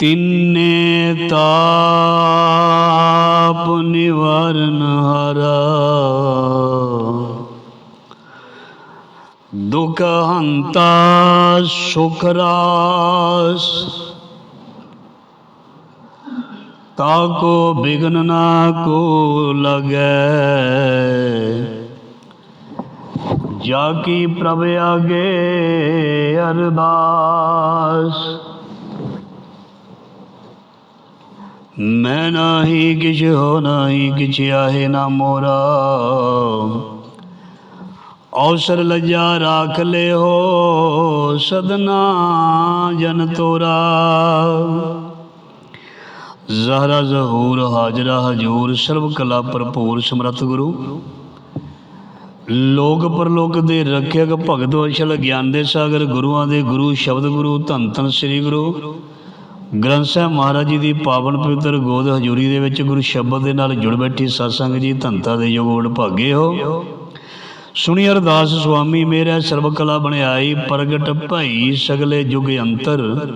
ਤਿੰਨੇ ਤਾਪ ਨਿਵਾਰਨ ਹਾਰਾ। ਦੁਖ ਹੰਤਾ ਸੁਖ ਰਾਸ। ਤਾਕੋ ਬਿਗਨ ਨਾ ਕੋ ਲਗੈ। ਜਾ ਕੀ ਪ੍ਰਭ ਆਗੇ ਅਰਦਾਸ। ਮੈਂ ਨਾਹੀ ਕਿਛ ਹੋ ਨਾਹੀ ਕਿਛ ਆਹੇ ਨਾ ਮੋਰਾ। ਔਸਰ ਲਜਾ ਰਾਖ ਲਿਓ ਸਦਨਾ ਜਨ ਤੋਰਾ। ਜ਼ਹਰਾ ਜ਼ਹੂਰ, ਹਾਜਰਾ ਹਜੂਰ, ਸਰਬ ਕਲਾ ਭਰਪੂਰ ਸਮਰੱਥ ਗੁਰੂ। ਲੋਕ ਪਰਲੋਕ ਦੇ ਰੱਖਿਅਕ ਭਗਤ ਅਸ਼ਲ ਗਿਆਨ ਦੇ ਸਾਗਰ ਗੁਰੂਆਂ ਦੇ ਗੁਰੂ ਸ਼ਬਦ ਗੁਰੂ ਧੰਨ ਧੰਨ ਸ੍ਰੀ ਗੁਰੂ। ਗ੍ਰੰਥ ਸਾਹਿਬ ਮਹਾਰਾਜ ਜੀ ਦੀ ਪਾਵਨ ਪਵਿੱਤਰ ਗੋਦ ਹਜ਼ੂਰੀ ਦੇ ਵਿੱਚ ਗੁਰੂ ਸ਼ਬਦ ਦੇ ਨਾਲ ਜੁੜ ਬੈਠੀ ਸਤਸੰਗ ਜੀ ਧੰਤਾ ਦੇ ਯੋਗ ਭਾਗੇ ਹੋ। ਸੁਣੀ ਅਰਦਾਸ ਸੁਆਮੀ, ਮੇਰਾ ਸਰਬ ਕਲਾ ਬਣਾਈ ਪ੍ਰਗਟ ਭਾਈ ਸਗਲੇ ਜੁਗ ਅੰਤਰ।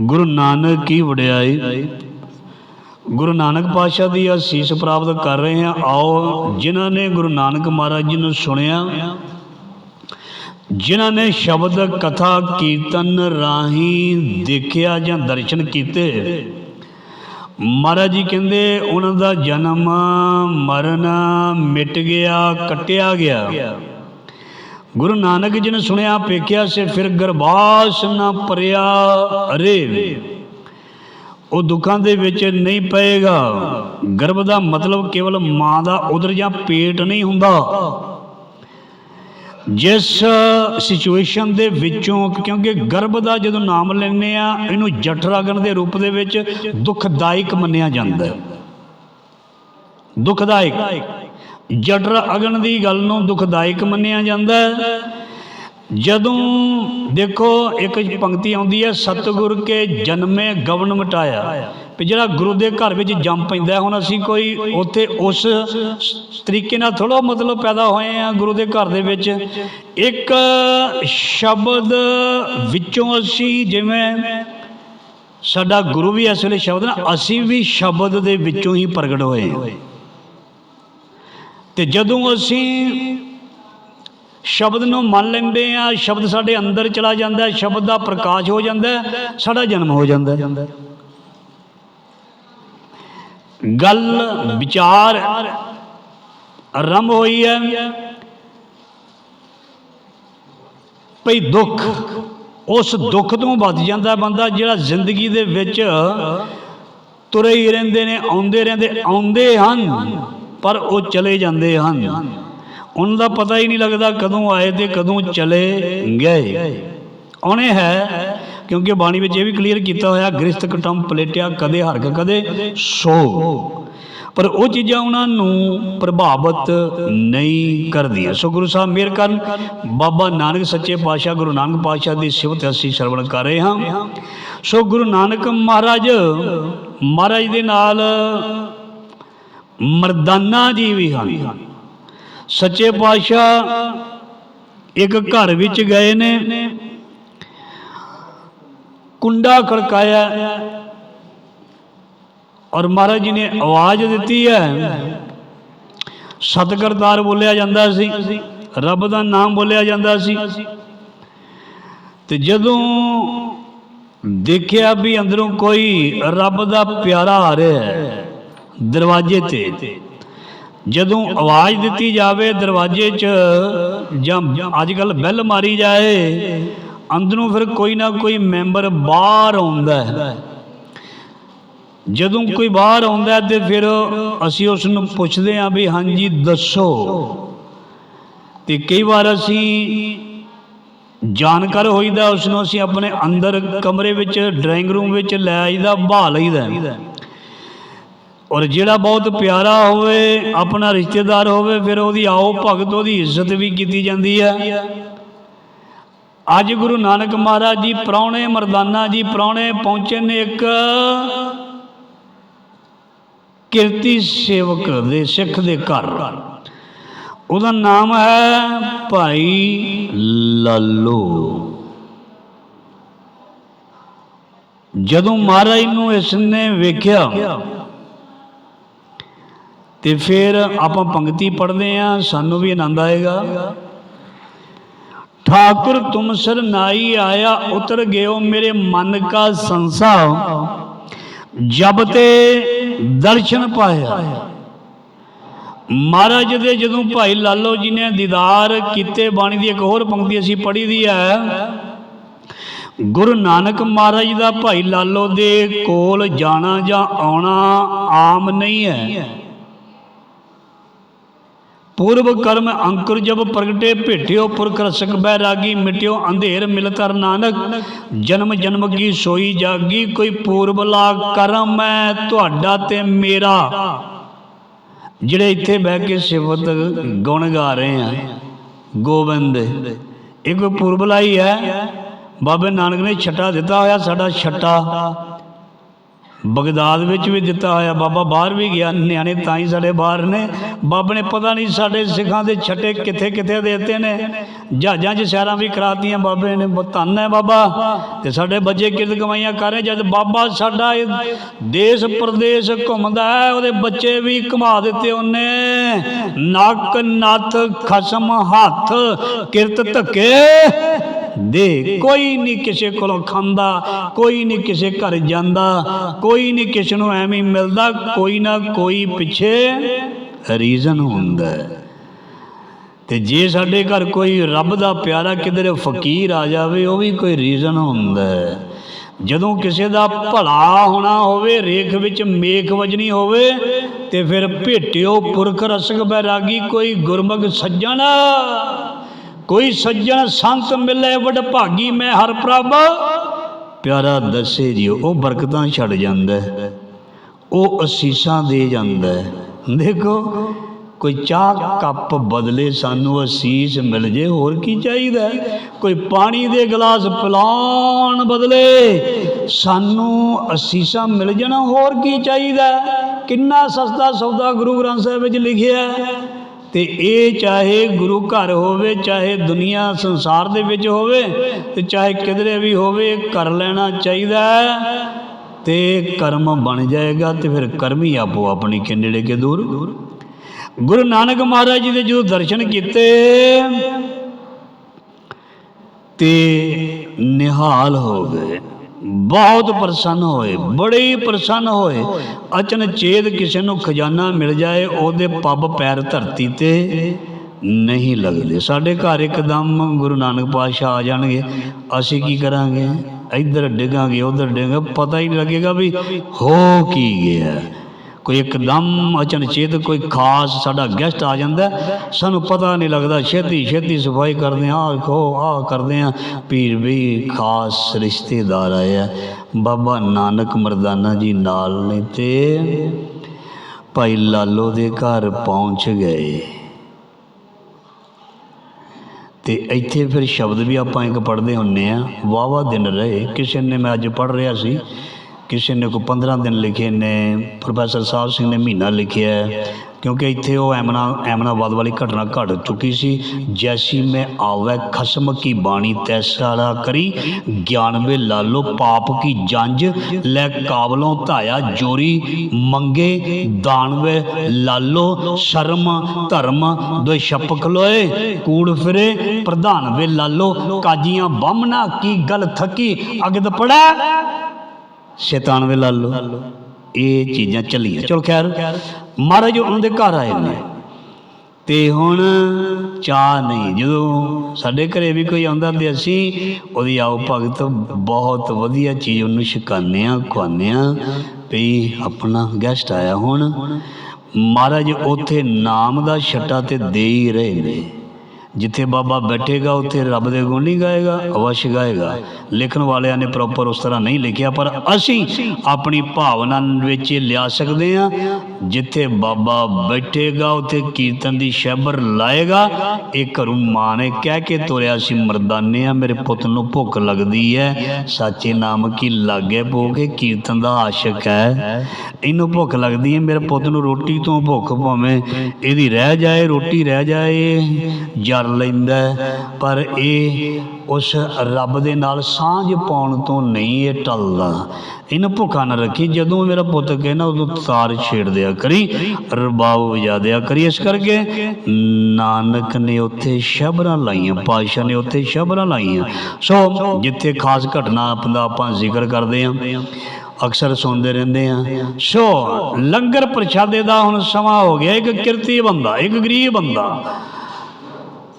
ਗੁਰੂ ਨਾਨਕ ਕੀ ਵਡਿਆਈ। ਗੁਰੂ ਨਾਨਕ ਪਾਤਸ਼ਾਹ ਦੀ ਅਸੀਸ ਪ੍ਰਾਪਤ ਕਰ ਰਹੇ ਹਾਂ। ਆਓ, ਜਿਨ੍ਹਾਂ ਨੇ ਗੁਰੂ ਨਾਨਕ ਮਹਾਰਾਜ ਜੀ ਨੂੰ ਸੁਣਿਆ ਜਿਨ੍ਹਾਂ ਨੇ ਸ਼ਬਦ, ਕਥਾ, ਕੀਰਤਨ ਰਾਹੀਂ ਦੇਖਿਆ ਜਾਂ ਦਰਸ਼ਨ ਕੀਤੇ। ਮਹਾਰਾਜ ਜੀ ਕਹਿੰਦੇ, ਉਹਨਾਂ ਦਾ ਜਨਮ ਮਰਨ ਮਿਟ ਗਿਆ, ਕੱਟਿਆ ਗਿਆ। ਗੁਰੂ ਨਾਨਕ ਜੀ ਨੇ ਸੁਣਿਆ ਪੇਖਿਆ ਸੇ, ਫਿਰ ਗਰਬਾਸ ਨਾ ਪਰਿਆ ਅਰੇ ਉਹ ਦੁੱਖਾਂ ਦੇ ਵਿੱਚ ਨਹੀਂ ਪਏਗਾ। ਗਰਭ ਦਾ ਮਤਲਬ ਕੇਵਲ ਮਾਂ ਦਾ ਉਦਰ ਜਾਂ ਪੇਟ ਨਹੀਂ ਹੁੰਦਾ। ਜਿਸ ਸਿਚੁਏਸ਼ਨ ਦੇ ਵਿੱਚੋਂ, ਕਿਉਂਕਿ ਗਰਭ ਦਾ ਜਦੋਂ ਨਾਮ ਲੈਂਦੇ ਆ, ਇਹਨੂੰ ਜਠਰਾਗਨ ਦੇ ਰੂਪ ਦੇ ਵਿੱਚ ਦੁਖਦਾਇਕ ਮੰਨਿਆ ਜਾਂਦਾ ਹੈ। ਦੁਖਦਾਇਕ। ਜਠਰ ਅਗਨ ਦੀ ਗੱਲ ਨੂੰ ਦੁਖਦਾਇਕ ਮੰਨਿਆ ਜਾਂਦਾ ਹੈ। ਜਦੋਂ ਦੇਖੋ, ਇੱਕ ਪੰਕਤੀ ਆਉਂਦੀ ਹੈ, ਸਤਿਗੁਰ ਕੇ ਜਨਮੇ ਗਵਨ ਮਟਾਇਆ। ਵੀ ਜਿਹੜਾ ਗੁਰੂ ਦੇ ਘਰ ਵਿੱਚ ਜੰਮ ਪੈਂਦਾ ਹੁਣ ਅਸੀਂ ਕੋਈ ਉੱਥੇ ਉਸ ਤਰੀਕੇ ਨਾਲ ਥੋੜਾ ਮਤਲਬ ਪੈਦਾ ਹੋਏ ਆ ਗੁਰੂ ਦੇ ਘਰ ਦੇ ਵਿੱਚ। ਇੱਕ ਸ਼ਬਦ ਵਿੱਚੋਂ ਅਸੀਂ ਜਿਵੇਂ ਸਾਡਾ ਗੁਰੂ ਵੀ ਇਸ ਵੇਲੇ ਸ਼ਬਦ ਨਾ, ਅਸੀਂ ਵੀ ਸ਼ਬਦ ਦੇ ਵਿੱਚੋਂ ਹੀ ਪ੍ਰਗਟ ਹੋਏ ਹਾਂ। ਤੇ ਜਦੋਂ ਅਸੀਂ ਸ਼ਬਦ ਨੂੰ ਮੰਨ ਲੈਂਦੇ ਆ ਸ਼ਬਦ ਸਾਡੇ ਅੰਦਰ ਚਲਾ ਜਾਂਦਾ ਸ਼ਬਦ ਦਾ ਪ੍ਰਕਾਸ਼ ਹੋ ਜਾਂਦਾ ਸਾਡਾ ਜਨਮ ਹੋ ਜਾਂਦਾ ਹੈ। ਗੱਲ, ਵਿਚਾਰ ਆਰੰਭ ਹੋਈ ਹੈ। ਭਈ ਦੁੱਖ, ਉਸ ਦੁੱਖ ਤੋਂ ਵੱਧ ਜਾਂਦਾ ਬੰਦਾ ਜਿਹੜਾ ਜ਼ਿੰਦਗੀ ਦੇ ਵਿੱਚ ਤੁਰੇ ਹੀ ਰਹਿੰਦੇ ਨੇ, ਆਉਂਦੇ ਰਹਿੰਦੇ, ਆਉਂਦੇ ਹਨ, ਪਰ ਉਹ ਚਲੇ ਜਾਂਦੇ ਹਨ। ਉਹਨਾਂ ਦਾ ਪਤਾ ਹੀ ਨਹੀਂ ਲੱਗਦਾ ਕਦੋਂ ਆਏ ਤੇ ਕਦੋਂ ਚਲੇ ਗਏ। ਉਹਨੇ ਹੈ ਕਿਉਂਕਿ ਬਾਣੀ ਵਿੱਚ ਇਹ ਵੀ ਕਲੀਅਰ ਕੀਤਾ ਹੋਇਆ ਗ੍ਰਸਤ ਕਟੰਮ ਪਲੇਟਿਆ, ਕਦੇ ਹਰਕ, ਕਦੇ ਸੋ ਪਰ ਉਹ ਚੀਜ਼ਾਂ ਉਹਨਾਂ ਨੂੰ ਪ੍ਰਭਾਵਿਤ ਨਹੀਂ ਕਰਦੀਆਂ। ਸੋ ਗੁਰੂ ਸਾਹਿਬ ਮੇਰ ਕਰਨ, ਬਾਬਾ ਨਾਨਕ ਸੱਚੇ ਪਾਤਸ਼ਾਹ, ਗੁਰੂ ਨਾਨਕ ਪਾਤਸ਼ਾਹ ਦੀ ਸਿਫਤ ਅਸੀਂ ਸਰਵਣ ਕਰ ਰਹੇ ਹਾਂ। ਸੋ ਗੁਰੂ ਨਾਨਕ ਮਹਾਰਾਜ ਮਹਾਰਾਜ ਦੇ ਨਾਲ ਮਰਦਾਨਾ ਜੀ ਵੀ ਹਨ। ਸੱਚੇ ਪਾਤਸ਼ਾਹ ਇੱਕ ਘਰ ਵਿੱਚ ਗਏ ਨੇ। ਕੁੰਡਾ ਖੜਕਾਇਆ ਔਰ ਮਹਾਰਾਜ ਜੀ ਨੇ ਆਵਾਜ਼ ਦਿੱਤੀ ਹੈ। ਸਤਿਗੁਰਦਾਰ ਬੋਲਿਆ ਜਾਂਦਾ ਸੀ। ਰੱਬ ਦਾ ਨਾਮ ਬੋਲਿਆ ਜਾਂਦਾ ਸੀ। ਤੇ ਜਦੋਂ ਦੇਖਿਆ ਵੀ ਅੰਦਰੋਂ ਕੋਈ ਰੱਬ ਦਾ ਪਿਆਰਾ ਆ ਰਿਹਾ ਹੈ ਦਰਵਾਜ਼ੇ ਤੇ, ਜਦੋਂ ਆਵਾਜ਼ ਦਿੱਤੀ ਜਾਵੇ ਦਰਵਾਜ਼ੇ 'ਚ ਜਾਂ ਅੱਜ ਕੱਲ ਬੈਲ ਮਾਰੀ ਜਾਏ ਅੰਦਰੋਂ ਫਿਰ ਕੋਈ ਨਾ ਕੋਈ ਮੈਂਬਰ ਬਾਹਰ ਆਉਂਦਾ ਹੈ। ਜਦੋਂ ਕੋਈ ਬਾਹਰ ਆਉਂਦਾ ਤੇ ਫਿਰ ਅਸੀਂ ਉਸ ਨੂੰ ਪੁੱਛਦੇ ਹਾਂ ਵੀ ਹਾਂਜੀ ਦੱਸੋ। ਤੇ ਕਈ ਵਾਰ ਅਸੀਂ ਜਾਣਕਾਰ ਹੋਈਦਾ ਉਸ ਨੂੰ ਅਸੀਂ ਆਪਣੇ ਅੰਦਰ ਕਮਰੇ ਵਿੱਚ ਡਰਾਇੰਗ ਰੂਮ ਵਿੱਚ ਲੈ ਆਈਦਾ ਬਹਾ ਲਈਦਾ ਔਰ ਜਿਹੜਾ ਬਹੁਤ ਪਿਆਰਾ ਹੋਵੇ ਆਪਣਾ ਰਿਸ਼ਤੇਦਾਰ ਹੋਵੇ ਫਿਰ ਉਹਦੀ ਆਓ ਭਗਤ ਉਹਦੀ ਇੱਜ਼ਤ ਵੀ ਕੀਤੀ ਜਾਂਦੀ ਹੈ। ਅੱਜ ਗੁਰੂ ਨਾਨਕ ਮਹਾਰਾਜ ਜੀ ਪ੍ਰਾਹੁਣੇ ਮਰਦਾਨਾ ਜੀ ਪ੍ਰਾਹੁਣੇ ਪਹੁੰਚੇ ਨੇ ਇੱਕ ਕਿਰਤੀ ਸੇਵਕ ਦੇ, ਸਿੱਖ ਦੇ ਘਰ। ਉਹਦਾ ਨਾਮ ਹੈ ਭਾਈ ਲਾਲੋ। ਜਦੋਂ ਮਹਾਰਾਜ ਨੂੰ ਇਸ ਨੇ ਵੇਖਿਆ ਤੇ ਫਿਰ ਆਪਾਂ ਪੰਕਤੀ ਪੜ੍ਹਦੇ ਆ ਸਾਨੂੰ ਵੀ ਆਨੰਦ ਆਏਗਾ। ਠਾਕੁਰ ਤੁਮ ਸਰ ਨਾਈ ਆਇਆ ਉਤਰ ਗਿਓ ਮੇਰੇ ਮਨ ਕਾ ਸੰਸਾ ਜਬ ਤੇ ਦਰਸ਼ਨ ਪਾਇਆ ਮਹਾਰਾਜ ਦੇ ਜਦੋਂ ਭਾਈ ਲਾਲੋ ਜੀ ਨੇ ਦੀਦਾਰ ਕੀਤੇ ਬਾਣੀ ਦੀ ਇੱਕ ਹੋਰ ਪੰਕਤੀ ਅਸੀਂ ਪੜ੍ਹੀ ਦੀ ਹੈ ਗੁਰੂ ਨਾਨਕ ਮਹਾਰਾਜ ਦਾ ਭਾਈ ਲਾਲੋ ਦੇ ਕੋਲ ਜਾਣਾ ਜਾਂ ਆਉਣਾ ਆਮ ਨਹੀਂ ਹੈ ਪੂਰਵ ਕਰਮ ਅੰਕੁਰ ਜਬ ਪ੍ਰਗਟੇ ਭੇਟਿਓ ਪੁਰਖ ਰਸਕ ਬੈਰਾਗੀ ਮਿਟਿਓ ਅੰਧੇਰ ਮਿਲਤਰ ਨਾਨਕ ਜਨਮ ਜਨਮ ਕੀ ਸੋਈ ਜਾਗੀ ਕੋਈ ਪੂਰਬਲਾ ਕਰਮ ਹੈ ਤੁਹਾਡਾ ਤੇ ਮੇਰਾ ਜਿਹੜੇ ਇੱਥੇ ਬਹਿ ਕੇ ਸਿਫਤ ਗੁਣ ਗਾ ਰਹੇ ਆ ਗੋਬਿੰਦ ਦੇ ਇਹ ਕੋਈ ਪੂਰਬਲਾ ਹੀ ਹੈ ਬਾਬੇ ਨਾਨਕ ਨੇ ਛੱਟਾ ਦਿੱਤਾ ਹੋਇਆ ਸਾਡਾ ਛੱਟਾ ਬਗਦਾਦ ਵਿੱਚ ਵੀ ਦਿੱਤਾ ਹੋਇਆ। ਬਾਬਾ ਬਾਹਰ ਵੀ ਗਿਆ, ਨਿਆਣੇ ਤਾਂ ਹੀ ਸਾਡੇ ਬਾਹਰ ਨੇ। ਬਾਬੇ ਨੇ ਪਤਾ ਨਹੀਂ ਸਾਡੇ ਸਿੱਖਾਂ ਦੇ ਛੱਟੇ ਕਿੱਥੇ ਕਿੱਥੇ ਦੇਤੇ ਨੇ। ਜਹਾਜ਼ਾਂ 'ਚ ਸੈਰਾਂ ਵੀ ਕਰਾਤੀਆਂ ਬਾਬੇ ਨੇ। ਧੰਨ ਹੈ ਬਾਬਾ। ਤੇ ਸਾਡੇ ਬੱਚੇ ਕਿਰਤ ਕਮਾਈਆਂ ਕਰ ਰਹੇ। ਜਦ ਬਾਬਾ ਸਾਡਾ ਇਹ ਦੇਸ਼ ਪ੍ਰਦੇਸ਼ ਘੁੰਮਦਾ ਹੈ, ਉਹਦੇ ਬੱਚੇ ਵੀ ਘੁਮਾ ਦਿੱਤੇ ਉਹਨੇ। ਨੱਕ ਨੱਥ, ਖਸਮ ਹੱਥ, ਕਿਰਤ ਧੱਕੇ। ਦੇ ਕੋਈ ਨਹੀਂ ਕਿਸੇ ਕੋਲੋਂ ਖਾਂਦਾ, ਕੋਈ ਨਹੀਂ ਕਿਸੇ ਘਰ ਜਾਂਦਾ, ਕੋਈ ਨਹੀਂ ਕਿਸੇ ਨੂੰ ਐਵੇਂ ਮਿਲਦਾ, ਕੋਈ ਨਾ ਕੋਈ ਪਿੱਛੇ ਰੀਜ਼ਨ ਹੁੰਦਾ ਤੇ ਜੇ ਸਾਡੇ ਘਰ ਕੋਈ ਰੱਬ ਦਾ ਪਿਆਰਾ ਕਿਧਰੇ ਫਕੀਰ ਆ ਜਾਵੇ, ਉਹ ਵੀ ਕੋਈ ਰੀਜ਼ਨ ਹੁੰਦਾ ਜਦੋਂ ਕਿਸੇ ਦਾ ਭਲਾ ਹੋਣਾ ਹੋਵੇ, ਰੇਖ ਵਿੱਚ ਮੇਖ ਵਜਣੀ ਹੋਵੇ, ਤੇ ਫਿਰ ਭੇਟਿਓ ਪੁਰਖ ਰਸਕ ਬੈਰਾਗੀ ਕੋਈ ਗੁਰਮੁਖ ਸੱਜਣ। ਕੋਈ ਸੱਜਣ ਸੰਤ ਮਿਲੇ ਵਡ ਭਾਗੀ ਮੈਂ ਹਰ ਪ੍ਰਭ। ਪਿਆਰਾ ਦੱਸੇ ਜੀ ਉਹ ਬਰਕਤਾਂ ਛੱਡ ਜਾਂਦਾ ਹੈ। ਉਹ ਅਸੀਸਾਂ ਦੇ ਜਾਂਦਾ ਦੇਖੋ, ਕੋਈ ਚਾਹ ਕੱਪ ਬਦਲੇ ਸਾਨੂੰ ਅਸੀਸ ਮਿਲ ਜੇ, ਹੋਰ ਕੀ ਚਾਹੀਦਾ ਕੋਈ ਪਾਣੀ ਦੇ ਗਲਾਸ ਪਿਲਾਉਣ ਬਦਲੇ ਸਾਨੂੰ ਅਸੀਸਾਂ ਮਿਲ ਜਾਣਾ, ਹੋਰ ਕੀ ਚਾਹੀਦਾ ਕਿੰਨਾ ਸਸਤਾ ਸੌਦਾ ਗੁਰੂ ਗ੍ਰੰਥ ਸਾਹਿਬ ਵਿੱਚ ਲਿਖਿਆ ਹੈ? ਤੇ ਇਹ ਚਾਹੇ ਗੁਰੂ ਘਰ ਹੋਵੇ, ਚਾਹੇ ਦੁਨੀਆ ਸੰਸਾਰ ਦੇ ਵਿੱਚ ਹੋਵੇ ਤੇ ਚਾਹੇ ਕਿਧਰੇ ਵੀ ਹੋਵੇ ਕਰ ਲੈਣਾ ਚਾਹੀਦਾ ਹੈ ਤੇ ਕਰਮ ਬਣ ਜਾਏਗਾ ਤੇ ਫਿਰ ਕਰਮ ਹੀ ਆਪੋ ਆਪਣੀ ਕੇ ਨੇੜੇ ਕੇ ਦੂਰ। ਗੁਰੂ ਨਾਨਕ ਮਹਾਰਾਜ ਜੀ ਦੇ ਜਦੋਂ ਦਰਸ਼ਨ ਕੀਤੇ ਤੇ ਨਿਹਾਲ ਹੋ ਗਏ। ਬਹੁਤ ਪ੍ਰਸੰਨ ਹੋਏ, ਬੜੇ ਹੀ ਪ੍ਰਸੰਨ ਹੋਏ। ਅਚਨਚੇਤ ਕਿਸੇ ਨੂੰ ਖਜ਼ਾਨਾ ਮਿਲ ਜਾਏ, ਉਹਦੇ ਪੱਬ ਪੈਰ ਧਰਤੀ ਤੇ ਨਹੀਂ ਲੱਗਦੇ। ਸਾਡੇ ਘਰ ਇੱਕਦਮ ਗੁਰੂ ਨਾਨਕ ਪਾਤਸ਼ਾਹ ਆ ਜਾਣਗੇ। ਅਸੀਂ ਕੀ ਕਰਾਂਗੇ? ਇੱਧਰ ਡਿੱਗਾਂਗੇ, ਉੱਧਰ ਡਿੱਗਾਂਗੇ। ਪਤਾ ਹੀ ਨਹੀਂ ਲੱਗੇਗਾ ਵੀ ਹੋ ਕੀ ਗਿਆ। ਕੋਈ ਇੱਕਦਮ ਅਚਨਚੇਤ ਕੋਈ ਖਾਸ ਸਾਡਾ ਗੈਸਟ ਆ ਜਾਂਦਾ ਸਾਨੂੰ ਪਤਾ ਨਹੀਂ ਲੱਗਦਾ, ਛੇਤੀ ਛੇਤੀ ਸਫ਼ਾਈ ਕਰਦੇ ਹਾਂ, ਆਹ ਖੋ ਆਹ ਕਰਦੇ ਹਾਂ। ਪੀਰ ਵੀ ਖਾਸ ਰਿਸ਼ਤੇਦਾਰ ਆਏ ਆ। ਬਾਬਾ ਨਾਨਕ ਮਰਦਾਨਾ ਜੀ ਨਾਲ ਨੇ ਤੇ ਭਾਈ ਲਾਲੋ ਦੇ ਘਰ ਪਹੁੰਚ ਗਏ। ਤੇ ਇੱਥੇ ਫਿਰ ਸ਼ਬਦ ਵੀ ਆਪਾਂ ਇੱਕ ਪੜ੍ਹਦੇ ਹੁੰਨੇ ਆ ਵਾਵਾ ਦਿਨ ਰਹੇ। ਕਿਸੇ ਨੇ ਮੈਂ ਅੱਜ ਪੜ੍ਹ ਰਿਹਾ ਸੀ ਕਿਸੇ ਨੇ ਕੋ 15 ਦਿਨ ਲਿਖੇ ਨੇ, ਪ੍ਰੋਫੈਸਰ ਸਾਹਿਬ ਸਿੰਘ ਨੇ ਮਹੀਨਾ ਲਿਖਿਆ ਕਿਉਂਕਿ ਇੱਥੇ ਉਹ ਐਮਨਾ, ਐਮਨਾਬਾਦ ਵਾਲੀ ਘਟਨਾ ਘਟ ਚੁੱਕੀ ਸੀ। ਜੈਸੀ ਮੈਂ ਆਵੈ, ਖਸਮ ਕੀ ਬਾਣੀ ਤੈਸਾਲਾ ਕਰੀ, ਗਿਆਨਵੇ ਲਾਲੋ ਪਾਪ ਕੀ ਜੰਜ, ਲੈ ਕਾਬਲੋਂ ਧਾਇਆ ਜੋਰੀ, ਮੰਗੇ ਦਾਨਵੇ ਲਾਲੋ, ਸ਼ਰਮ ਧਰਮ ਦੋ ਛਪਕ ਲੋਏ, ਕੂੜ ਫਿਰੇ ਪ੍ਰਧਾਨ ਵੇ ਲਾਲੋ, ਕਾਜੀਆਂ ਬਾਹਮਣਾ ਕੀ ਗਲ ਥਕੀ, ਅਗਦ ਪੜਾ ਸ਼ੈਤਾਨ ਵੇ ਲਾਲੋ ਇਹ ਚੀਜ਼ਾਂ ਚੱਲੀਆਂ। ਚਲੋ ਖੈਰ, ਮਹਾਰਾਜ ਉਹਨਾਂ ਦੇ ਘਰ ਆਏ ਨੇ। ਤੇ ਹੁਣ ਚਾਹ ਨਹੀਂ। ਜਦੋਂ ਸਾਡੇ ਘਰੇ ਵੀ ਕੋਈ ਆਉਂਦਾ ਤੇ ਅਸੀਂ ਉਹਦੀ ਆਓ ਭਗਤ, ਬਹੁਤ ਵਧੀਆ ਚੀਜ਼ ਉਹਨੂੰ ਛਕਾਉਂਦੇ ਆ ਖਵਾਉਂਦੇ ਆ ਵੀ ਆਪਣਾ ਗੈਸਟ ਆਇਆ ਹੁਣ। ਮਹਾਰਾਜ ਉੱਥੇ ਨਾਮ ਦਾ ਛੱਟਾ ਤੇ ਦੇ ਹੀ ਰਹੇ ਨੇ। ਜਿੱਥੇ ਬਾਬਾ ਬੈਠੇਗਾ, ਉੱਥੇ ਰੱਬ ਦੇ ਗੁਣ ਨਹੀਂ ਗਾਏਗਾ, ਅਵਸ਼ ਗਾਏਗਾ। ਲਿਖਣ ਵਾਲਿਆਂ ਨੇ ਪ੍ਰੋਪਰ ਉਸ ਤਰ੍ਹਾਂ ਨਹੀਂ ਲਿਖਿਆ, ਪਰ ਅਸੀਂ ਆਪਣੀ ਭਾਵਨਾ ਵਿੱਚ ਇਹ ਲਿਆ ਸਕਦੇ ਹਾਂ, ਜਿੱਥੇ ਬਾਬਾ ਬੈਠੇਗਾ, ਉੱਥੇ ਕੀਰਤਨ ਦੀ ਸ਼ਬਰ ਲਾਏਗਾ, ਇਹ ਘਰੋਂ ਮਾਂ ਨੇ ਕਹਿ ਕੇ ਤੋਰਿਆ ਸੀ, ਮਰਦਾਨੇ ਆ, ਮੇਰੇ ਪੁੱਤ ਨੂੰ ਭੁੱਖ ਲੱਗਦੀ ਹੈ ਸਾਚੇ ਨਾਮ ਕੀ ਲਾਗੇ ਭੋਗੇ ਕੀਰਤਨ ਦਾ ਆਸ਼ਿਕ ਹੈ ਇਹਨੂੰ ਭੁੱਖ ਲੱਗਦੀ ਹੈ ਮੇਰੇ ਪੁੱਤ ਨੂੰ ਰੋਟੀ ਤੋਂ ਭੁੱਖ ਭਾਵੇਂ ਇਹਦੀ ਰਹਿ ਜਾਏ, ਰੋਟੀ ਰਹਿ ਜਾਏ ਜਰ ਲੈਂਦਾ ਪਰ ਇਹ ਉਸ ਰੱਬ ਦੇ ਨਾਲ ਸਾਂਝ ਪਾਉਣ ਤੋਂ ਨਹੀਂ ਇਹ ਟਲਦਾ। ਇਹਨੂੰ ਭੁੱਖਾ ਨਾ ਰੱਖੀ। ਜਦੋਂ ਮੇਰਾ ਪੁੱਤ ਕਹੇ ਨਾ, ਉਦੋਂ ਤਾਰ ਛੇੜ ਦਿਆ ਕਰੀ, ਰਬਾਬ ਵਜਾ ਦਿਆ ਕਰੀ। ਇਸ ਕਰਕੇ ਨਾਨਕ ਨੇ ਉੱਥੇ ਸ਼ਬਰਾਂ ਲਾਈਆਂ, ਪਾਤਸ਼ਾਹ ਨੇ ਉੱਥੇ ਸ਼ਬਰਾਂ ਲਾਈਆਂ। ਸੋ ਜਿੱਥੇ ਖਾਸ ਘਟਨਾ ਆਪਣਾ ਆਪਾਂ ਜ਼ਿਕਰ ਕਰਦੇ ਹਾਂ, ਅਕਸਰ ਸੁਣਦੇ ਰਹਿੰਦੇ ਆ ਸੋ ਲੰਗਰ ਪ੍ਰਸ਼ਾਦੇ ਦਾ ਹੁਣ ਸਮਾਂ ਹੋ ਗਿਆ। ਇੱਕ ਕਿਰਤੀ ਬੰਦਾ, ਇੱਕ ਗਰੀਬ ਬੰਦਾ।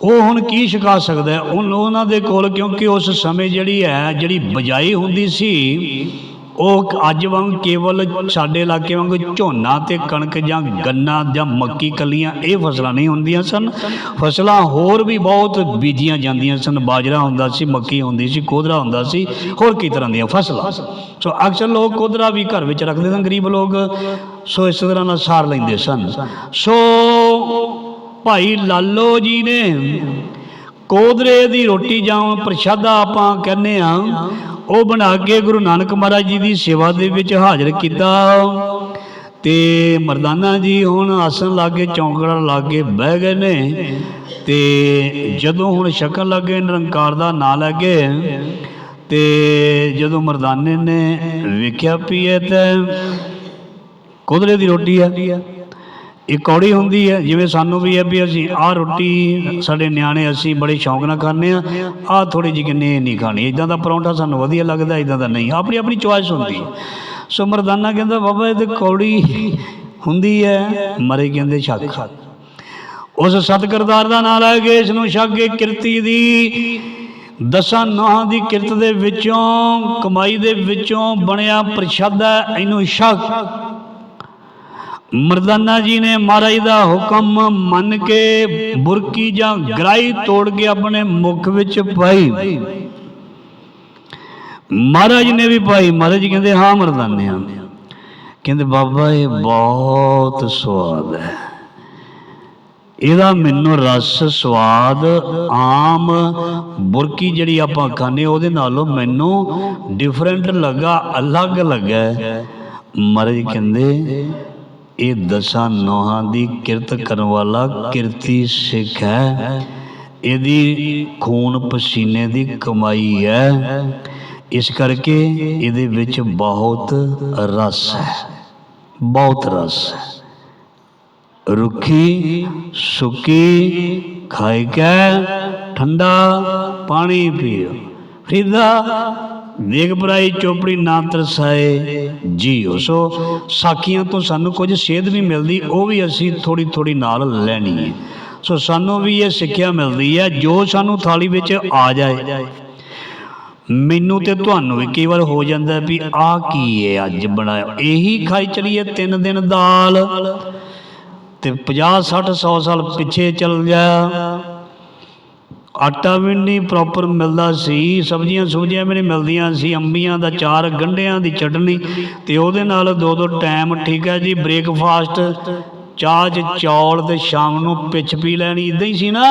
ਉਹ ਹੁਣ ਕੀ ਛਕਾ ਸਕਦਾ ਹੈ? ਉਹਨਾਂ ਦੇ ਕੋਲ, ਕਿਉਂਕਿ ਉਸ ਸਮੇਂ ਜਿਹੜੀ ਹੈ, ਜਿਹੜੀ ਬਜਾਈ ਹੁੰਦੀ ਸੀ, ਉਹ ਅੱਜ ਵਾਂਗ ਕੇਵਲ ਸਾਡੇ ਇਲਾਕੇ ਵਾਂਗ ਝੋਨਾ ਤੇ ਕਣਕ ਜਾਂ ਗੰਨਾ ਜਾਂ ਮੱਕੀ ਕਲੀਆਂ ਇਹ ਫਸਲਾਂ ਨਹੀਂ ਹੁੰਦੀਆਂ ਸਨ। ਫਸਲਾਂ ਹੋਰ ਵੀ ਬਹੁਤ ਬੀਜੀਆਂ ਜਾਂਦੀਆਂ ਸਨ। ਬਾਜਰਾ ਹੁੰਦਾ ਸੀ, ਮੱਕੀ ਹੁੰਦੀ ਸੀ ਕੋਧਰਾ ਹੁੰਦਾ ਸੀ, ਹੋਰ ਕਈ ਤਰ੍ਹਾਂ ਦੀਆਂ ਫਸਲਾਂ। ਸੋ ਅਕਸਰ ਲੋਕ ਕੋਧਰਾ ਵੀ ਘਰ ਵਿੱਚ ਰੱਖਦੇ ਸਨ, ਗਰੀਬ ਲੋਕ। ਸੋ ਇਸ ਤਰ੍ਹਾਂ ਨਾਲ ਸਾਰ ਲੈਂਦੇ ਸਨ। ਸੋ ਭਾਈ ਲਾਲੋ ਜੀ ਨੇ, ਕੋਦਰੇ ਦੀ ਰੋਟੀ ਜਾਂ ਪ੍ਰਸ਼ਾਦਾ ਆਪਾਂ ਕਹਿੰਦੇ ਆ ਉਹ ਬਣਾ ਕੇ ਗੁਰੂ ਨਾਨਕ ਮਹਾਰਾਜ ਜੀ ਦੀ ਸੇਵਾ ਦੇ ਵਿੱਚ ਹਾਜ਼ਰ ਕੀਤਾ। ਤੇ ਮਰਦਾਨਾ ਜੀ ਹੁਣ ਆਸਣ ਲਾਗੇ, ਚੌਂਕੜਾ ਲਾਗੇ ਬਹਿ ਗਏ ਨੇ। ਤੇ ਜਦੋਂ ਹੁਣ ਛਕਣ ਲੱਗੇ, ਨਿਰੰਕਾਰ ਦਾ ਨਾਂ ਲੱਗੇ ਤੇ ਜਦੋਂ ਮਰਦਾਨੇ ਨੇ ਵੇਖਿਆ ਵੀ ਇਹ ਤਾਂ ਕੁਦਰੇ ਦੀ ਰੋਟੀ ਹੈ। ਇਹ ਕੌੜੀ ਹੁੰਦੀ ਹੈ, ਜਿਵੇਂ ਸਾਨੂੰ ਵੀ ਹੈ ਵੀ ਅਸੀਂ ਆਹ ਰੋਟੀ ਸਾਡੇ ਨਿਆਣੇ ਅਸੀਂ ਬੜੇ ਸ਼ੌਂਕ ਨਾਲ ਖਾਂਦੇ ਆ ਆਹ ਥੋੜੀ ਜਿਹੀ ਕਿੰਨੇ ਨਹੀਂ ਖਾਣੀ ਇਦਾਂ ਦਾ ਪਰੌਂਠਾ ਸਾਨੂੰ ਵਧੀਆ ਲੱਗਦਾ ਇਦਾਂ ਦਾ ਨਹੀਂ, ਆਪਣੀ ਆਪਣੀ ਚੁਆਇਸ ਹੁੰਦੀ ਹੈ। ਸੋ ਮਰਦਾਨਾ ਕਹਿੰਦਾ, ਬਾਬਾ, ਇਹ ਤੇ ਕੌੜੀ ਹੁੰਦੀ ਹੈ, ਮਰੇ ਕਹਿੰਦੇ ਛੱਕ ਉਸ ਸਤਿਗੁਰਦਾਰ ਦਾ ਨਾਮ ਲੈ ਕੇ ਇਸ ਨੂੰ ਛੱਕ ਕੇ ਕਿਰਤੀ ਦੀ ਦਸਾਂ ਨਾਹਾਂ ਦੀ ਕਿਰਤ ਦੇ ਵਿੱਚੋਂ, ਕਮਾਈ ਦੇ ਵਿੱਚੋਂ ਬਣਿਆ ਪ੍ਰਸ਼ਾਦਾ, ਇਹਨੂੰ ਸ਼ੱਕ ਮਰਦਾਨਾ ਜੀ ਨੇ ਮਹਾਰਾਜ ਦਾ ਹੁਕਮ ਮੰਨ ਕੇ ਬੁਰਕੀ ਜਾਂ ਗਰਾਈ ਤੋੜ ਕੇ ਆਪਣੇ ਮੁਖ ਵਿੱਚ ਪਾਈ। ਮਹਾਰਾਜ ਨੇ ਵੀ ਪਾਈ। ਮਹਾਰਾਜ ਕਹਿੰਦੇ, ਹਾਂ ਮਰਦਾਨੇ ਮਰਦਾਨਿਆਂ। ਕਹਿੰਦੇ, ਬਾਬਾ, ਇਹ ਬਹੁਤ ਸਵਾਦ ਹੈ। ਇਹਦਾ ਮੈਨੂੰ ਰਸ, ਸਵਾਦ, ਆਮ ਬੁਰਕੀ ਜਿਹੜੀ ਆਪਾਂ ਖਾਂਦੇ ਉਹਦੇ ਨਾਲੋਂ ਮੈਨੂੰ ਡਿਫਰੈਂਟ ਲੱਗਾ, ਅਲੱਗ ਲੱਗਾ ਮਹਾਰਾਜ ਕਹਿੰਦੇ ਇਹ ਦਸਾਂ ਨੋਹਾਂ ਦੀ ਕਿਰਤ ਕਰਨ ਵਾਲਾ ਕਿਰਤੀ ਸਿੱਖ ਹੈ। ਇਹਦੀ ਖੂਨ ਪਸੀਨੇ ਦੀ ਕਮਾਈ ਹੈ। ਇਸ ਕਰਕੇ ਇਹਦੇ ਵਿੱਚ ਬਹੁਤ ਰਸ ਹੈ। ਬਹੁਤ ਰਸ ਹੈ। ਰੁੱਖੀ, ਸੁੱਕੀ, ਖਾਈ ਕੇ, ਠੰਡਾ ਪਾਣੀ ਪੀਓ। ਫਰੀਦਾ ਦੇਖ ਬਰਾਈ ਚੋਪੜੀ ਨਾ ਤਰਸਾਏ ਜੀਓ ਸੋ। ਸਾਖੀਆਂ ਤੋਂ ਸਾਨੂੰ ਕੁਝ ਸੇਧ ਵੀ ਮਿਲਦੀ, ਉਹ ਵੀ ਅਸੀਂ ਥੋੜੀ ਥੋੜੀ ਨਾਲ ਲੈਣੀ ਹੈ। ਸੋ ਸਾਨੂੰ ਵੀ ਇਹ ਸਿੱਖਿਆ ਮਿਲਦੀ ਹੈ, ਜੋ ਸਾਨੂੰ ਥਾਲੀ ਵਿੱਚ ਆ ਜਾਏ। ਮੈਨੂੰ ਤੇ ਤੁਹਾਨੂੰ ਵੀ ਕਈ ਵਾਰ ਹੋ ਜਾਂਦਾ ਵੀ ਆਹ ਕੀ ਹੈ ਅੱਜ ਬਣਾਇਆ। ਇਹੀ ਖਾਈ ਚਲੀਏ ਤਿੰਨ ਦਿਨ ਦਾਲ ਤੇ 50 60 100 ਸਾਲ ਪਿੱਛੇ ਚੱਲ ਗਿਆ ਆਟਾ ਵੀ ਨਹੀਂ ਪ੍ਰੋਪਰ ਮਿਲਦਾ ਸੀ, ਸਬਜ਼ੀਆਂ ਸੁਬਜ਼ੀਆਂ ਵੀ ਨਹੀਂ ਮਿਲਦੀਆਂ ਸੀ, ਅੰਬੀਆਂ ਦਾ ਚਾਰ ਗੰਢਿਆਂ ਦੀ ਚਟਨੀ ਤੇ ਉਹਦੇ ਨਾਲ ਦੋ ਦੋ ਟਾਈਮ ਠੀਕ ਹੈ ਜੀ ਬ੍ਰੇਕਫਾਸਟ ਚਾਹ ਚ ਚੌਲ ਤੇ ਸ਼ਾਮ ਨੂੰ ਪਿੱਛ ਪੀ ਲੈਣੀ ਇਦਾਂ ਹੀ ਸੀ ਨਾ।